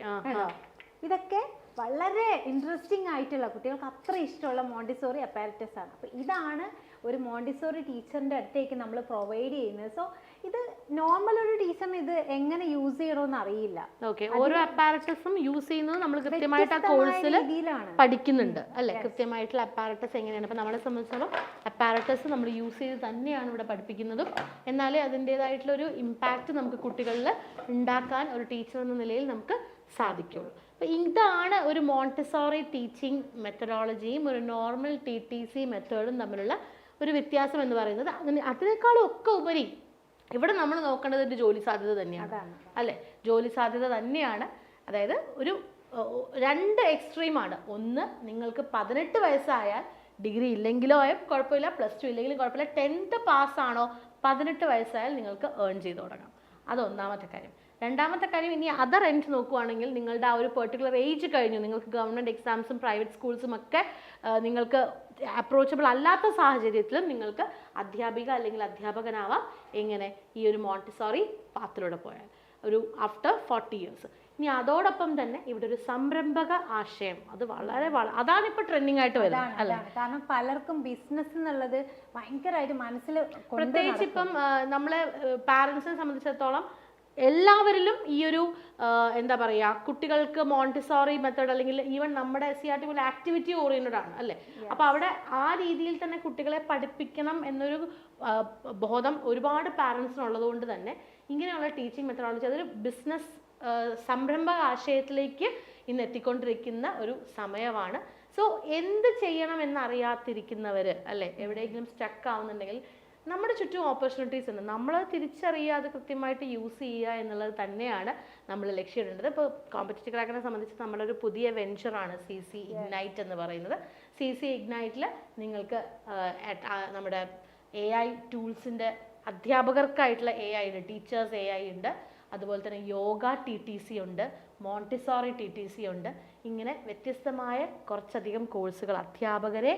Speaker 2: ഇതൊക്കെ വളരെ ഇൻട്രസ്റ്റിംഗ് ആയിട്ടുള്ള കുട്ടികൾക്ക് അത്ര ഇഷ്ടമുള്ള മോണ്ടിസോറി അപ്പാരറ്റസ് ആണ്. അപ്പൊ ഇതാണ് ഒരു മോണ്ടിസോറി ടീച്ചറിന്റെ അടുത്തേക്ക് നമ്മൾ പ്രൊവൈഡ് ചെയ്യുന്നത്. സോ ഇത് നോർമൽ ഒരു ടീച്ചറിന് ഇത് എങ്ങനെ യൂസ് ചെയ്യണമെന്ന് അറിയില്ല.
Speaker 1: ഓക്കെ ഓരോ അപ്പാരറ്റസും യൂസ് ചെയ്യുന്നത് നമ്മൾ കൃത്യമായിട്ട് ആ കോഴ്സിൽ പഠിക്കുന്നുണ്ട്. അല്ലെ? കൃത്യമായിട്ടുള്ള അപ്പാരറ്റസ് എങ്ങനെയാണ്? അപ്പം നമ്മളെ സംബന്ധിച്ചിടത്തോളം അപ്പാരറ്റസ് നമ്മൾ യൂസ് ചെയ്ത് തന്നെയാണ് ഇവിടെ പഠിപ്പിക്കുന്നതും. എന്നാലേ അതിന്റെതായിട്ടുള്ള ഒരു ഇമ്പാക്റ്റ് നമുക്ക് കുട്ടികളിൽ ഉണ്ടാക്കാൻ ഒരു ടീച്ചർ എന്ന നിലയിൽ നമുക്ക് സാധിക്കുള്ളൂ. അപ്പം ഇതാണ് ഒരു മോണ്ടിസോറി ടീച്ചിങ് മെത്തഡോളജിയും ഒരു നോർമൽ ടി ടി സി മെത്തേഡും തമ്മിലുള്ള ഒരു വ്യത്യാസം എന്ന് പറയുന്നത് അതിന് അതിനേക്കാളും ഒക്കെ ഉപരി ഇവിടെ നമ്മൾ നോക്കേണ്ടത് ഒരു ജോലി സാധ്യത തന്നെയാണ്. അല്ലേ? ജോലി സാധ്യത തന്നെയാണ്. അതായത് ഒരു രണ്ട് എക്സ്ട്രീമാണ് ഒന്ന് നിങ്ങൾക്ക് പതിനെട്ട് വയസ്സായാൽ ഡിഗ്രി ഇല്ലെങ്കിലോ ആയാലും കുഴപ്പമില്ല പ്ലസ് ടു ഇല്ലെങ്കിലും കുഴപ്പമില്ല. ടെൻത്ത് പാസ്സാണോ പതിനെട്ട് വയസ്സായാൽ നിങ്ങൾക്ക് ഏൺ ചെയ്ത് തുടങ്ങാം. അത് ഒന്നാമത്തെ കാര്യം. രണ്ടാമത്തെ കാര്യം ഇനി അതർ എൻഡ് നോക്കുവാണെങ്കിൽ നിങ്ങളുടെ ആ ഒരു പെർട്ടിക്കുലർ ഏജ് കഴിഞ്ഞു. നിങ്ങൾക്ക് ഗവൺമെന്റ് എക്സാംസും പ്രൈവറ്റ് സ്കൂൾസും ഒക്കെ നിങ്ങൾക്ക് അപ്രോച്ചബിൾ അല്ലാത്ത സാഹചര്യത്തിലും നിങ്ങൾക്ക് അധ്യാപിക അല്ലെങ്കിൽ അധ്യാപകനാവാം. എങ്ങനെ? ഈ ഒരു മോണ്ടിസോറി പാത്തിലൂടെ പോയാൽ. ഒരു ആഫ്റ്റർ ഫോർട്ടി ഇയേഴ്സ് ഇനി അതോടൊപ്പം തന്നെ ഇവിടെ ഒരു സംരംഭക ആശയം. അത് വളരെ വള- അതാണ് ഇപ്പൊ ട്രെൻഡിങ് ആയിട്ട് വരുന്നത് അല്ലെ?
Speaker 2: കാരണം പലർക്കും ബിസിനസ് എന്നുള്ളത് ഭയങ്കരമായിട്ട് മനസ്സിൽ
Speaker 1: പ്രത്യേകിച്ച് ഇപ്പം നമ്മളെ പാരന്റ്സിനെ സംബന്ധിച്ചിടത്തോളം എല്ലാവരിലും ഈ ഒരു എന്താ പറയുക കുട്ടികൾക്ക് മോണ്ടിസോറി മെത്തേഡ് അല്ലെങ്കിൽ ഈവൻ നമ്മുടെ സി ആർ ടി പോലെ ആക്ടിവിറ്റി ഓറിയന്റഡ് ആണ് അല്ലേ? അപ്പോൾ അവിടെ ആ രീതിയിൽ തന്നെ കുട്ടികളെ പഠിപ്പിക്കണം എന്നൊരു ബോധം ഒരുപാട് പാരൻസിനുള്ളത് കൊണ്ട് തന്നെ ഇങ്ങനെയുള്ള ടീച്ചിങ് മെത്തഡോളജി അതൊരു ബിസിനസ് സംരംഭ ആശയത്തിലേക്ക് ഇന്ന് എത്തിക്കൊണ്ടിരിക്കുന്ന ഒരു സമയമാണ്. സോ എന്ത് ചെയ്യണം എന്നറിയാതിരിക്കുന്നവർ അല്ലെ? എവിടെയെങ്കിലും സ്റ്റക്ക് ആവുന്നുണ്ടെങ്കിൽ നമ്മുടെ ചുറ്റും ഓപ്പർച്യൂണിറ്റീസ് ഉണ്ട്. നമ്മൾ തിരിച്ചറിയാതെ കൃത്യമായിട്ട് യൂസ് ചെയ്യുക എന്നുള്ളത് തന്നെയാണ് നമ്മൾ ലക്ഷ്യമിടേണ്ടത്. ഇപ്പോൾ കോമ്പറ്റേറ്റീവ് ക്രാക്കിനെ സംബന്ധിച്ച് നമ്മളൊരു പുതിയ വെഞ്ചറാണ് സി സി ഇഗ്നൈറ്റ് എന്ന് പറയുന്നത്. സി സി ഇഗ്നൈറ്റിൽ നിങ്ങൾക്ക് നമ്മുടെ എ ഐ ടൂൾസിന്റെ അധ്യാപകർക്കായിട്ടുള്ള എ ഐ ഉണ്ട് ടീച്ചേഴ്സ് എ ഐ ഉണ്ട്. അതുപോലെ തന്നെ യോഗ ടി ടി സി ഉണ്ട് മോണ്ടിസോറി ടി ടി സി ഉണ്ട്. ഇങ്ങനെ വ്യത്യസ്തമായ കുറച്ചധികം കോഴ്സുകൾ അധ്യാപകരെ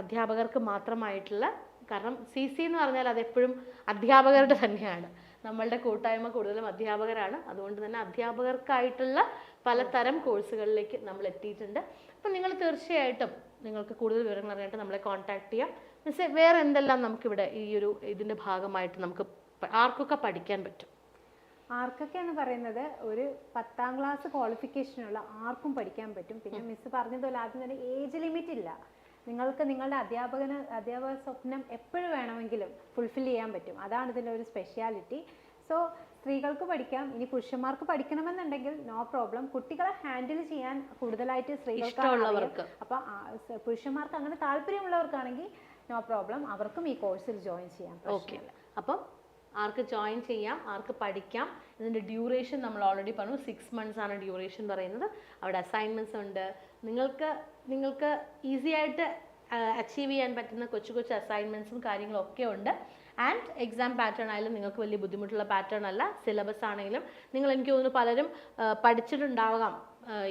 Speaker 1: അധ്യാപകർക്ക് മാത്രമായിട്ടുള്ള കാരണം സി സി എന്ന് പറഞ്ഞാൽ അതെപ്പോഴും അധ്യാപകരുടെ തന്നെയാണ്. നമ്മളുടെ കൂട്ടായ്മ കൂടുതലും അധ്യാപകരാണ്. അതുകൊണ്ട് തന്നെ അധ്യാപകർക്കായിട്ടുള്ള പലതരം കോഴ്സുകളിലേക്ക് നമ്മൾ എത്തിയിട്ടുണ്ട്. അപ്പം നിങ്ങൾ തീർച്ചയായിട്ടും നിങ്ങൾക്ക് കൂടുതൽ വിവരങ്ങൾ അറിയാനായിട്ട് നമ്മളെ കോൺടാക്ട് ചെയ്യാം. മീൻസ് വേറെ എന്തെല്ലാം നമുക്കിവിടെ ഈ ഒരു ഇതിന്റെ ഭാഗമായിട്ട് നമുക്ക് ആർക്കൊക്കെ പഠിക്കാൻ പറ്റും?
Speaker 2: ആർക്കൊക്കെ എന്ന് പറയുന്നത് ഒരു പത്താം ക്ലാസ് ക്വാളിഫിക്കേഷനുള്ള ആർക്കും പഠിക്കാൻ പറ്റും. പിന്നെ മിസ് പറഞ്ഞതുപോലെ ആദ്യം തന്നെ ഏജ് ലിമിറ്റ് ഇല്ല. നിങ്ങൾക്ക് നിങ്ങളുടെ അധ്യാപകന് അധ്യാപക സ്വപ്നം എപ്പോഴും വേണമെങ്കിലും ഫുൾഫിൽ ചെയ്യാൻ പറ്റും. അതാണ് ഇതിന്റെ ഒരു സ്പെഷ്യാലിറ്റി സോ സ്ത്രീകൾക്ക് പഠിക്കാം ഇനി പുരുഷന്മാർക്ക് പഠിക്കണമെന്നുണ്ടെങ്കിൽ നോ പ്രോബ്ലം കുട്ടികളെ ഹാൻഡിൽ ചെയ്യാൻ കൂടുതലായിട്ട് സ്ത്രീകൾക്ക്. അപ്പൊ പുരുഷന്മാർക്ക് അങ്ങനെ താല്പര്യമുള്ളവർക്കാണെങ്കിൽ നോ പ്രോബ്ലം അവർക്കും ഈ കോഴ്സിൽ ജോയിൻ ചെയ്യാം.
Speaker 1: ഓക്കെ അപ്പം ആർക്ക് ജോയിൻ ചെയ്യാം ആർക്ക് പഠിക്കാം ഇതിന്റെ ഡ്യൂറേഷൻ നമ്മൾ ഓൾറെഡി പറഞ്ഞു. സിക്സ് മന്ത്സ് ആണ് ഡ്യൂറേഷൻ പറയുന്നത്. അവിടെ അസൈൻമെന്റ്സ് ഉണ്ട്. നിങ്ങൾക്ക് നിങ്ങൾക്ക് ഈസി ആയിട്ട് അച്ചീവ് ചെയ്യാൻ പറ്റുന്ന കൊച്ചു കൊച്ചു അസൈൻമെന്റ്സും കാര്യങ്ങളും ഒക്കെ ഉണ്ട്. ആൻഡ് എക്സാം പാറ്റേൺ ആയാലും നിങ്ങൾക്ക് വലിയ ബുദ്ധിമുട്ടുള്ള പാറ്റേൺ അല്ല. സിലബസ് ആണെങ്കിലും നിങ്ങൾ എനിക്ക് തോന്നുന്നു പലരും പഠിച്ചിട്ടുണ്ടാവാം.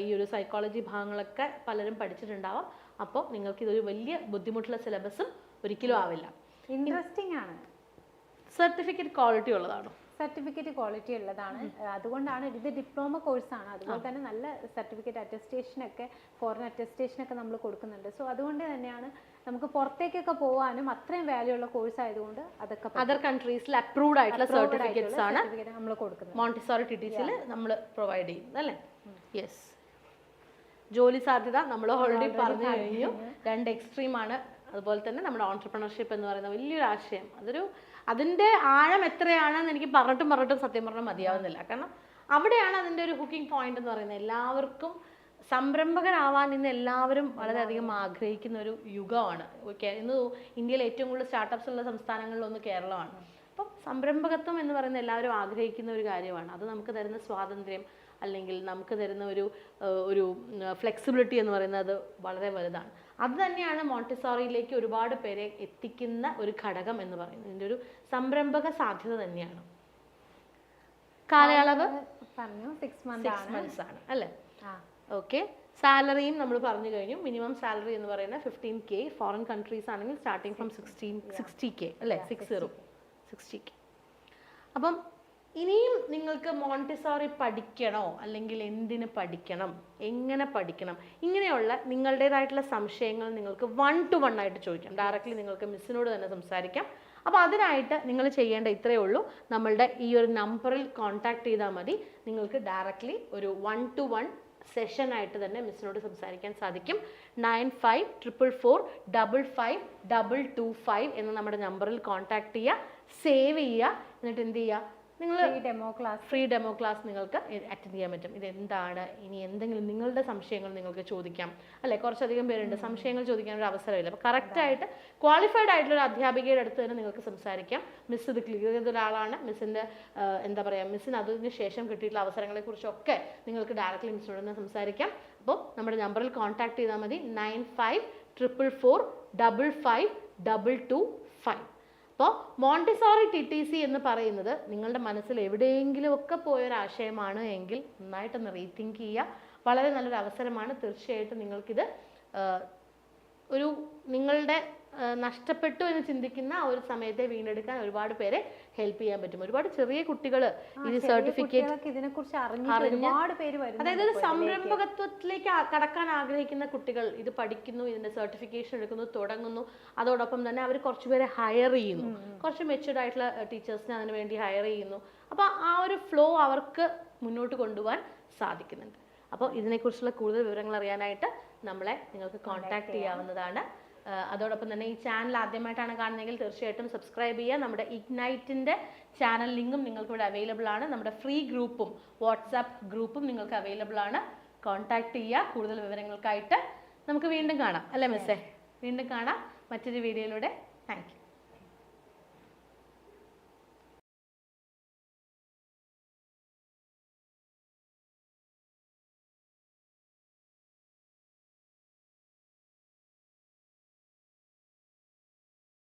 Speaker 1: ഈ ഒരു സൈക്കോളജി ഭാഗങ്ങളൊക്കെ പലരും പഠിച്ചിട്ടുണ്ടാവാം. അപ്പോൾ നിങ്ങൾക്ക് ഇതൊരു വലിയ ബുദ്ധിമുട്ടുള്ള സിലബസും ഒരിക്കലും ആവില്ല.
Speaker 2: ഇൻട്രസ്റ്റിംഗ് ആണ്.
Speaker 1: സർട്ടിഫിക്കറ്റ് ക്വാളിറ്റി ഉള്ളതാണോ.
Speaker 2: സർട്ടിഫിക്കറ്റ് ക്വാളിറ്റി ഉള്ളതാണ്. അതുകൊണ്ടാണ് ഇത് ഡിപ്ലോമ കോഴ്സാണ്. അതുപോലെ തന്നെ നല്ല സർട്ടിഫിക്കറ്റ് അറ്റസ്റ്റേഷൻ ഒക്കെ ഫോറിൻ അറ്റസ്റ്റേഷൻ ഒക്കെ നമ്മൾ കൊടുക്കുന്നുണ്ട്. സോ അതുകൊണ്ട് തന്നെയാണ് നമുക്ക് പുറത്തേക്കൊക്കെ പോകാനും അത്രയും വാല്യൂ ഉള്ള കോഴ്സ് ആയതുകൊണ്ട് അതൊക്കെ
Speaker 1: അതർ കൺട്രീസിൽ അപ്രൂവ്ഡ് ആയിട്ടുള്ള സർട്ടിഫിക്കറ്റ്സ് ആണ്
Speaker 2: നമ്മൾ കൊടുക്കുന്നത്.
Speaker 1: മോണ്ടിസോറി ടി ടി സിയിൽ നമ്മൾ പ്രൊവൈഡ് ചെയ്യുന്നത് അല്ലേ? യെസ് ജോലി സാധ്യത നമ്മൾ ഓൾറെഡി പറഞ്ഞു കഴിഞ്ഞു. രണ്ട് എക്സ്ട്രീം ആണ്. അതുപോലെ തന്നെ നമ്മുടെ ഓൺടർപ്രണർഷിപ്പ് എന്ന് പറയുന്ന വലിയൊരു ആശയം. അതൊരു അതിന്റെ ആഴം എത്രയാണെന്ന് എനിക്ക് പറഞ്ഞിട്ടും പറഞ്ഞിട്ടും സത്യം പറഞ്ഞാൽ മതിയാവുന്നില്ല. കാരണം അവിടെയാണ് അതിന്റെ ഒരു ഹുക്കിംഗ് പോയിന്റ് എന്ന് പറയുന്നത്. എല്ലാവർക്കും സംരംഭകരാവാൻ ഇന്ന് എല്ലാവരും വളരെയധികം ആഗ്രഹിക്കുന്ന ഒരു യുഗമാണ്. ഇന്ന് ഇന്ത്യയിൽ ഏറ്റവും കൂടുതൽ സ്റ്റാർട്ടപ്സ് ഉള്ള സംസ്ഥാനങ്ങളിലൊന്ന് കേരളമാണ്. അപ്പം സംരംഭകത്വം എന്ന് പറയുന്ന എല്ലാവരും ആഗ്രഹിക്കുന്ന ഒരു കാര്യമാണ്. അത് നമുക്ക് തരുന്ന സ്വാതന്ത്ര്യം അല്ലെങ്കിൽ നമുക്ക് തരുന്ന ഒരു ഒരു ഫ്ലെക്സിബിലിറ്റി എന്ന് പറയുന്നത് വളരെ വലുതാണ്. അത് തന്നെയാണ് മോണ്ടിസോറിയിലേക്ക് ഒരുപാട് പേരെ എത്തിക്കുന്ന ഒരു ഘടകം എന്ന് പറയുന്നത്. ഇതിന്റെ ഒരു സംരംഭക സാധ്യത തന്നെയാണ്. കാലയളവ്?
Speaker 2: പറഞ്ഞു. സിക്സ്
Speaker 1: മന്ത്സ് ആണ്. അല്ലേ? ഓക്കെ സാലറിയും നമ്മൾ പറഞ്ഞു കഴിഞ്ഞു. മിനിമം സാലറി എന്ന് പറയുന്നത് ഫിഫ്റ്റീൻ കെ ഫോറിൻ കൺട്രീസ് ആണെങ്കിൽ starting from sixteen sixty K അല്ലേ? സിക്സ് സീറോ സിക്സ്റ്റി കെ അപ്പം ഇനിയും നിങ്ങൾക്ക് മോണ്ടിസോറി പഠിക്കണോ? അല്ലെങ്കിൽ എന്തിന് പഠിക്കണം? എങ്ങനെ പഠിക്കണം? ഇങ്ങനെയുള്ള നിങ്ങളുടേതായിട്ടുള്ള സംശയങ്ങൾ നിങ്ങൾക്ക് വൺ ടു വൺ ആയിട്ട് ചോദിക്കാം. ഡയറക്റ്റ്ലി നിങ്ങൾക്ക് മിസ്സിനോട് തന്നെ സംസാരിക്കാം. അപ്പോൾ അതിനായിട്ട് നിങ്ങൾ ചെയ്യേണ്ട ഇത്രയേ ഉള്ളൂ. നമ്മളുടെ ഈ ഒരു നമ്പറിൽ കോൺടാക്ട് ചെയ്താൽ മതി. നിങ്ങൾക്ക് ഡയറക്റ്റ്ലി ഒരു വൺ ടു വൺ സെഷനായിട്ട് തന്നെ മിസ്സിനോട് സംസാരിക്കാൻ സാധിക്കും. Nine five triple four double five double two five എന്ന നമ്മുടെ നമ്പറിൽ കോൺടാക്ട് ചെയ്യുക. സേവ് ചെയ്യുക. എന്നിട്ട് എന്ത് ചെയ്യുക? നിങ്ങൾ
Speaker 2: demo class
Speaker 1: free demo class നിങ്ങൾക്ക് അറ്റൻഡ് ചെയ്യാൻ പറ്റും. ഇത് എന്താണ് ഇനി എന്തെങ്കിലും നിങ്ങളുടെ സംശയങ്ങൾ നിങ്ങൾക്ക് ചോദിക്കാം. അല്ലെ? കുറച്ചധികം പേരുണ്ട്. സംശയങ്ങൾ ചോദിക്കാൻ ഒരു അവസരമില്ല. അപ്പോൾ കറക്റ്റായിട്ട് ക്വാളിഫൈഡ് ആയിട്ടുള്ള ഒരു അധ്യാപികയുടെ അടുത്ത് തന്നെ നിങ്ങൾക്ക് സംസാരിക്കാം. മിസ് ഇത് ക്ലിയർ ചെയ്ത ഒരാളാണ്. മിസ്സിന്റെ എന്താ പറയുക മിസ്സിന് അതിന് ശേഷം കിട്ടിയിട്ടുള്ള അവസരങ്ങളെക്കുറിച്ചൊക്കെ നിങ്ങൾക്ക് ഡയറക്റ്റ്ലി മിസ്സിനോട് തന്നെ സംസാരിക്കാം. അപ്പോൾ നമ്മുടെ നമ്പറിൽ കോൺടാക്ട് ചെയ്താൽ മതി. Nine five triple four double five double two five അപ്പോൾ മോണ്ടിസോറി ടി ടി സി എന്ന് പറയുന്നത് നിങ്ങളുടെ മനസ്സിൽ എവിടെയെങ്കിലും ഒക്കെ പോയൊരാശയമാണ് എങ്കിൽ നന്നായിട്ടൊന്ന് റീതിങ്ക് ചെയ്യുക. വളരെ നല്ലൊരു അവസരമാണ് തീർച്ചയായിട്ടും നിങ്ങൾക്കിത് ഒരു നിങ്ങളുടെ നഷ്ടപ്പെട്ടു എന്ന് ചിന്തിക്കുന്ന ആ ഒരു സമയത്തെ വീണ്ടെടുക്കാൻ ഒരുപാട് പേരെ ഹെൽപ്പ് ചെയ്യാൻ പറ്റും. ഒരുപാട് ചെറിയ കുട്ടികൾ ഇത് സർട്ടിഫിക്കറ്റ്
Speaker 2: ഇതിനെക്കുറിച്ച് ഒരുപാട് പേര്
Speaker 1: അതായത് ഒരു സംരംഭകത്വത്തിലേക്ക് കടക്കാൻ ആഗ്രഹിക്കുന്ന കുട്ടികൾ ഇത് പഠിക്കുന്നു ഇതിന്റെ സർട്ടിഫിക്കേഷൻ എടുക്കുന്നു തുടങ്ങുന്നു. അതോടൊപ്പം തന്നെ അവർ കുറച്ചുപേരെ ഹയർ ചെയ്യുന്നു. കുറച്ച് മെച്ചുവർഡ് ആയിട്ടുള്ള ടീച്ചേഴ്സിനെ അതിന് വേണ്ടി ഹയർ ചെയ്യുന്നു. അപ്പോൾ ആ ഒരു ഫ്ലോ അവർക്ക് മുന്നോട്ട് കൊണ്ടുപോകാൻ സാധിക്കുന്നുണ്ട്. അപ്പോൾ ഇതിനെക്കുറിച്ചുള്ള കൂടുതൽ വിവരങ്ങൾ അറിയാനായിട്ട് നമ്മളെ നിങ്ങൾക്ക് കോൺടാക്ട് ചെയ്യാവുന്നതാണ്. അതോടൊപ്പം തന്നെ ഈ ചാനൽ ആദ്യമായിട്ടാണ് കാണുന്നതെങ്കിൽ തീർച്ചയായിട്ടും സബ്സ്ക്രൈബ് ചെയ്യുക. നമ്മുടെ ഇഗ്നൈറ്റിന്റെ ചാനൽ ലിങ്കും നിങ്ങൾക്ക് ഇവിടെ അവൈലബിൾ ആണ്. നമ്മുടെ ഫ്രീ ഗ്രൂപ്പും വാട്സാപ്പ് ഗ്രൂപ്പും നിങ്ങൾക്ക് അവൈലബിൾ ആണ്. കോൺടാക്ട് ചെയ്യുക. കൂടുതൽ വിവരങ്ങൾക്കായിട്ട് നമുക്ക് വീണ്ടും കാണാം. അല്ലേ മിസ്സേ വീണ്ടും കാണാം. മറ്റൊരു വീഡിയോയിലൂടെ താങ്ക് യു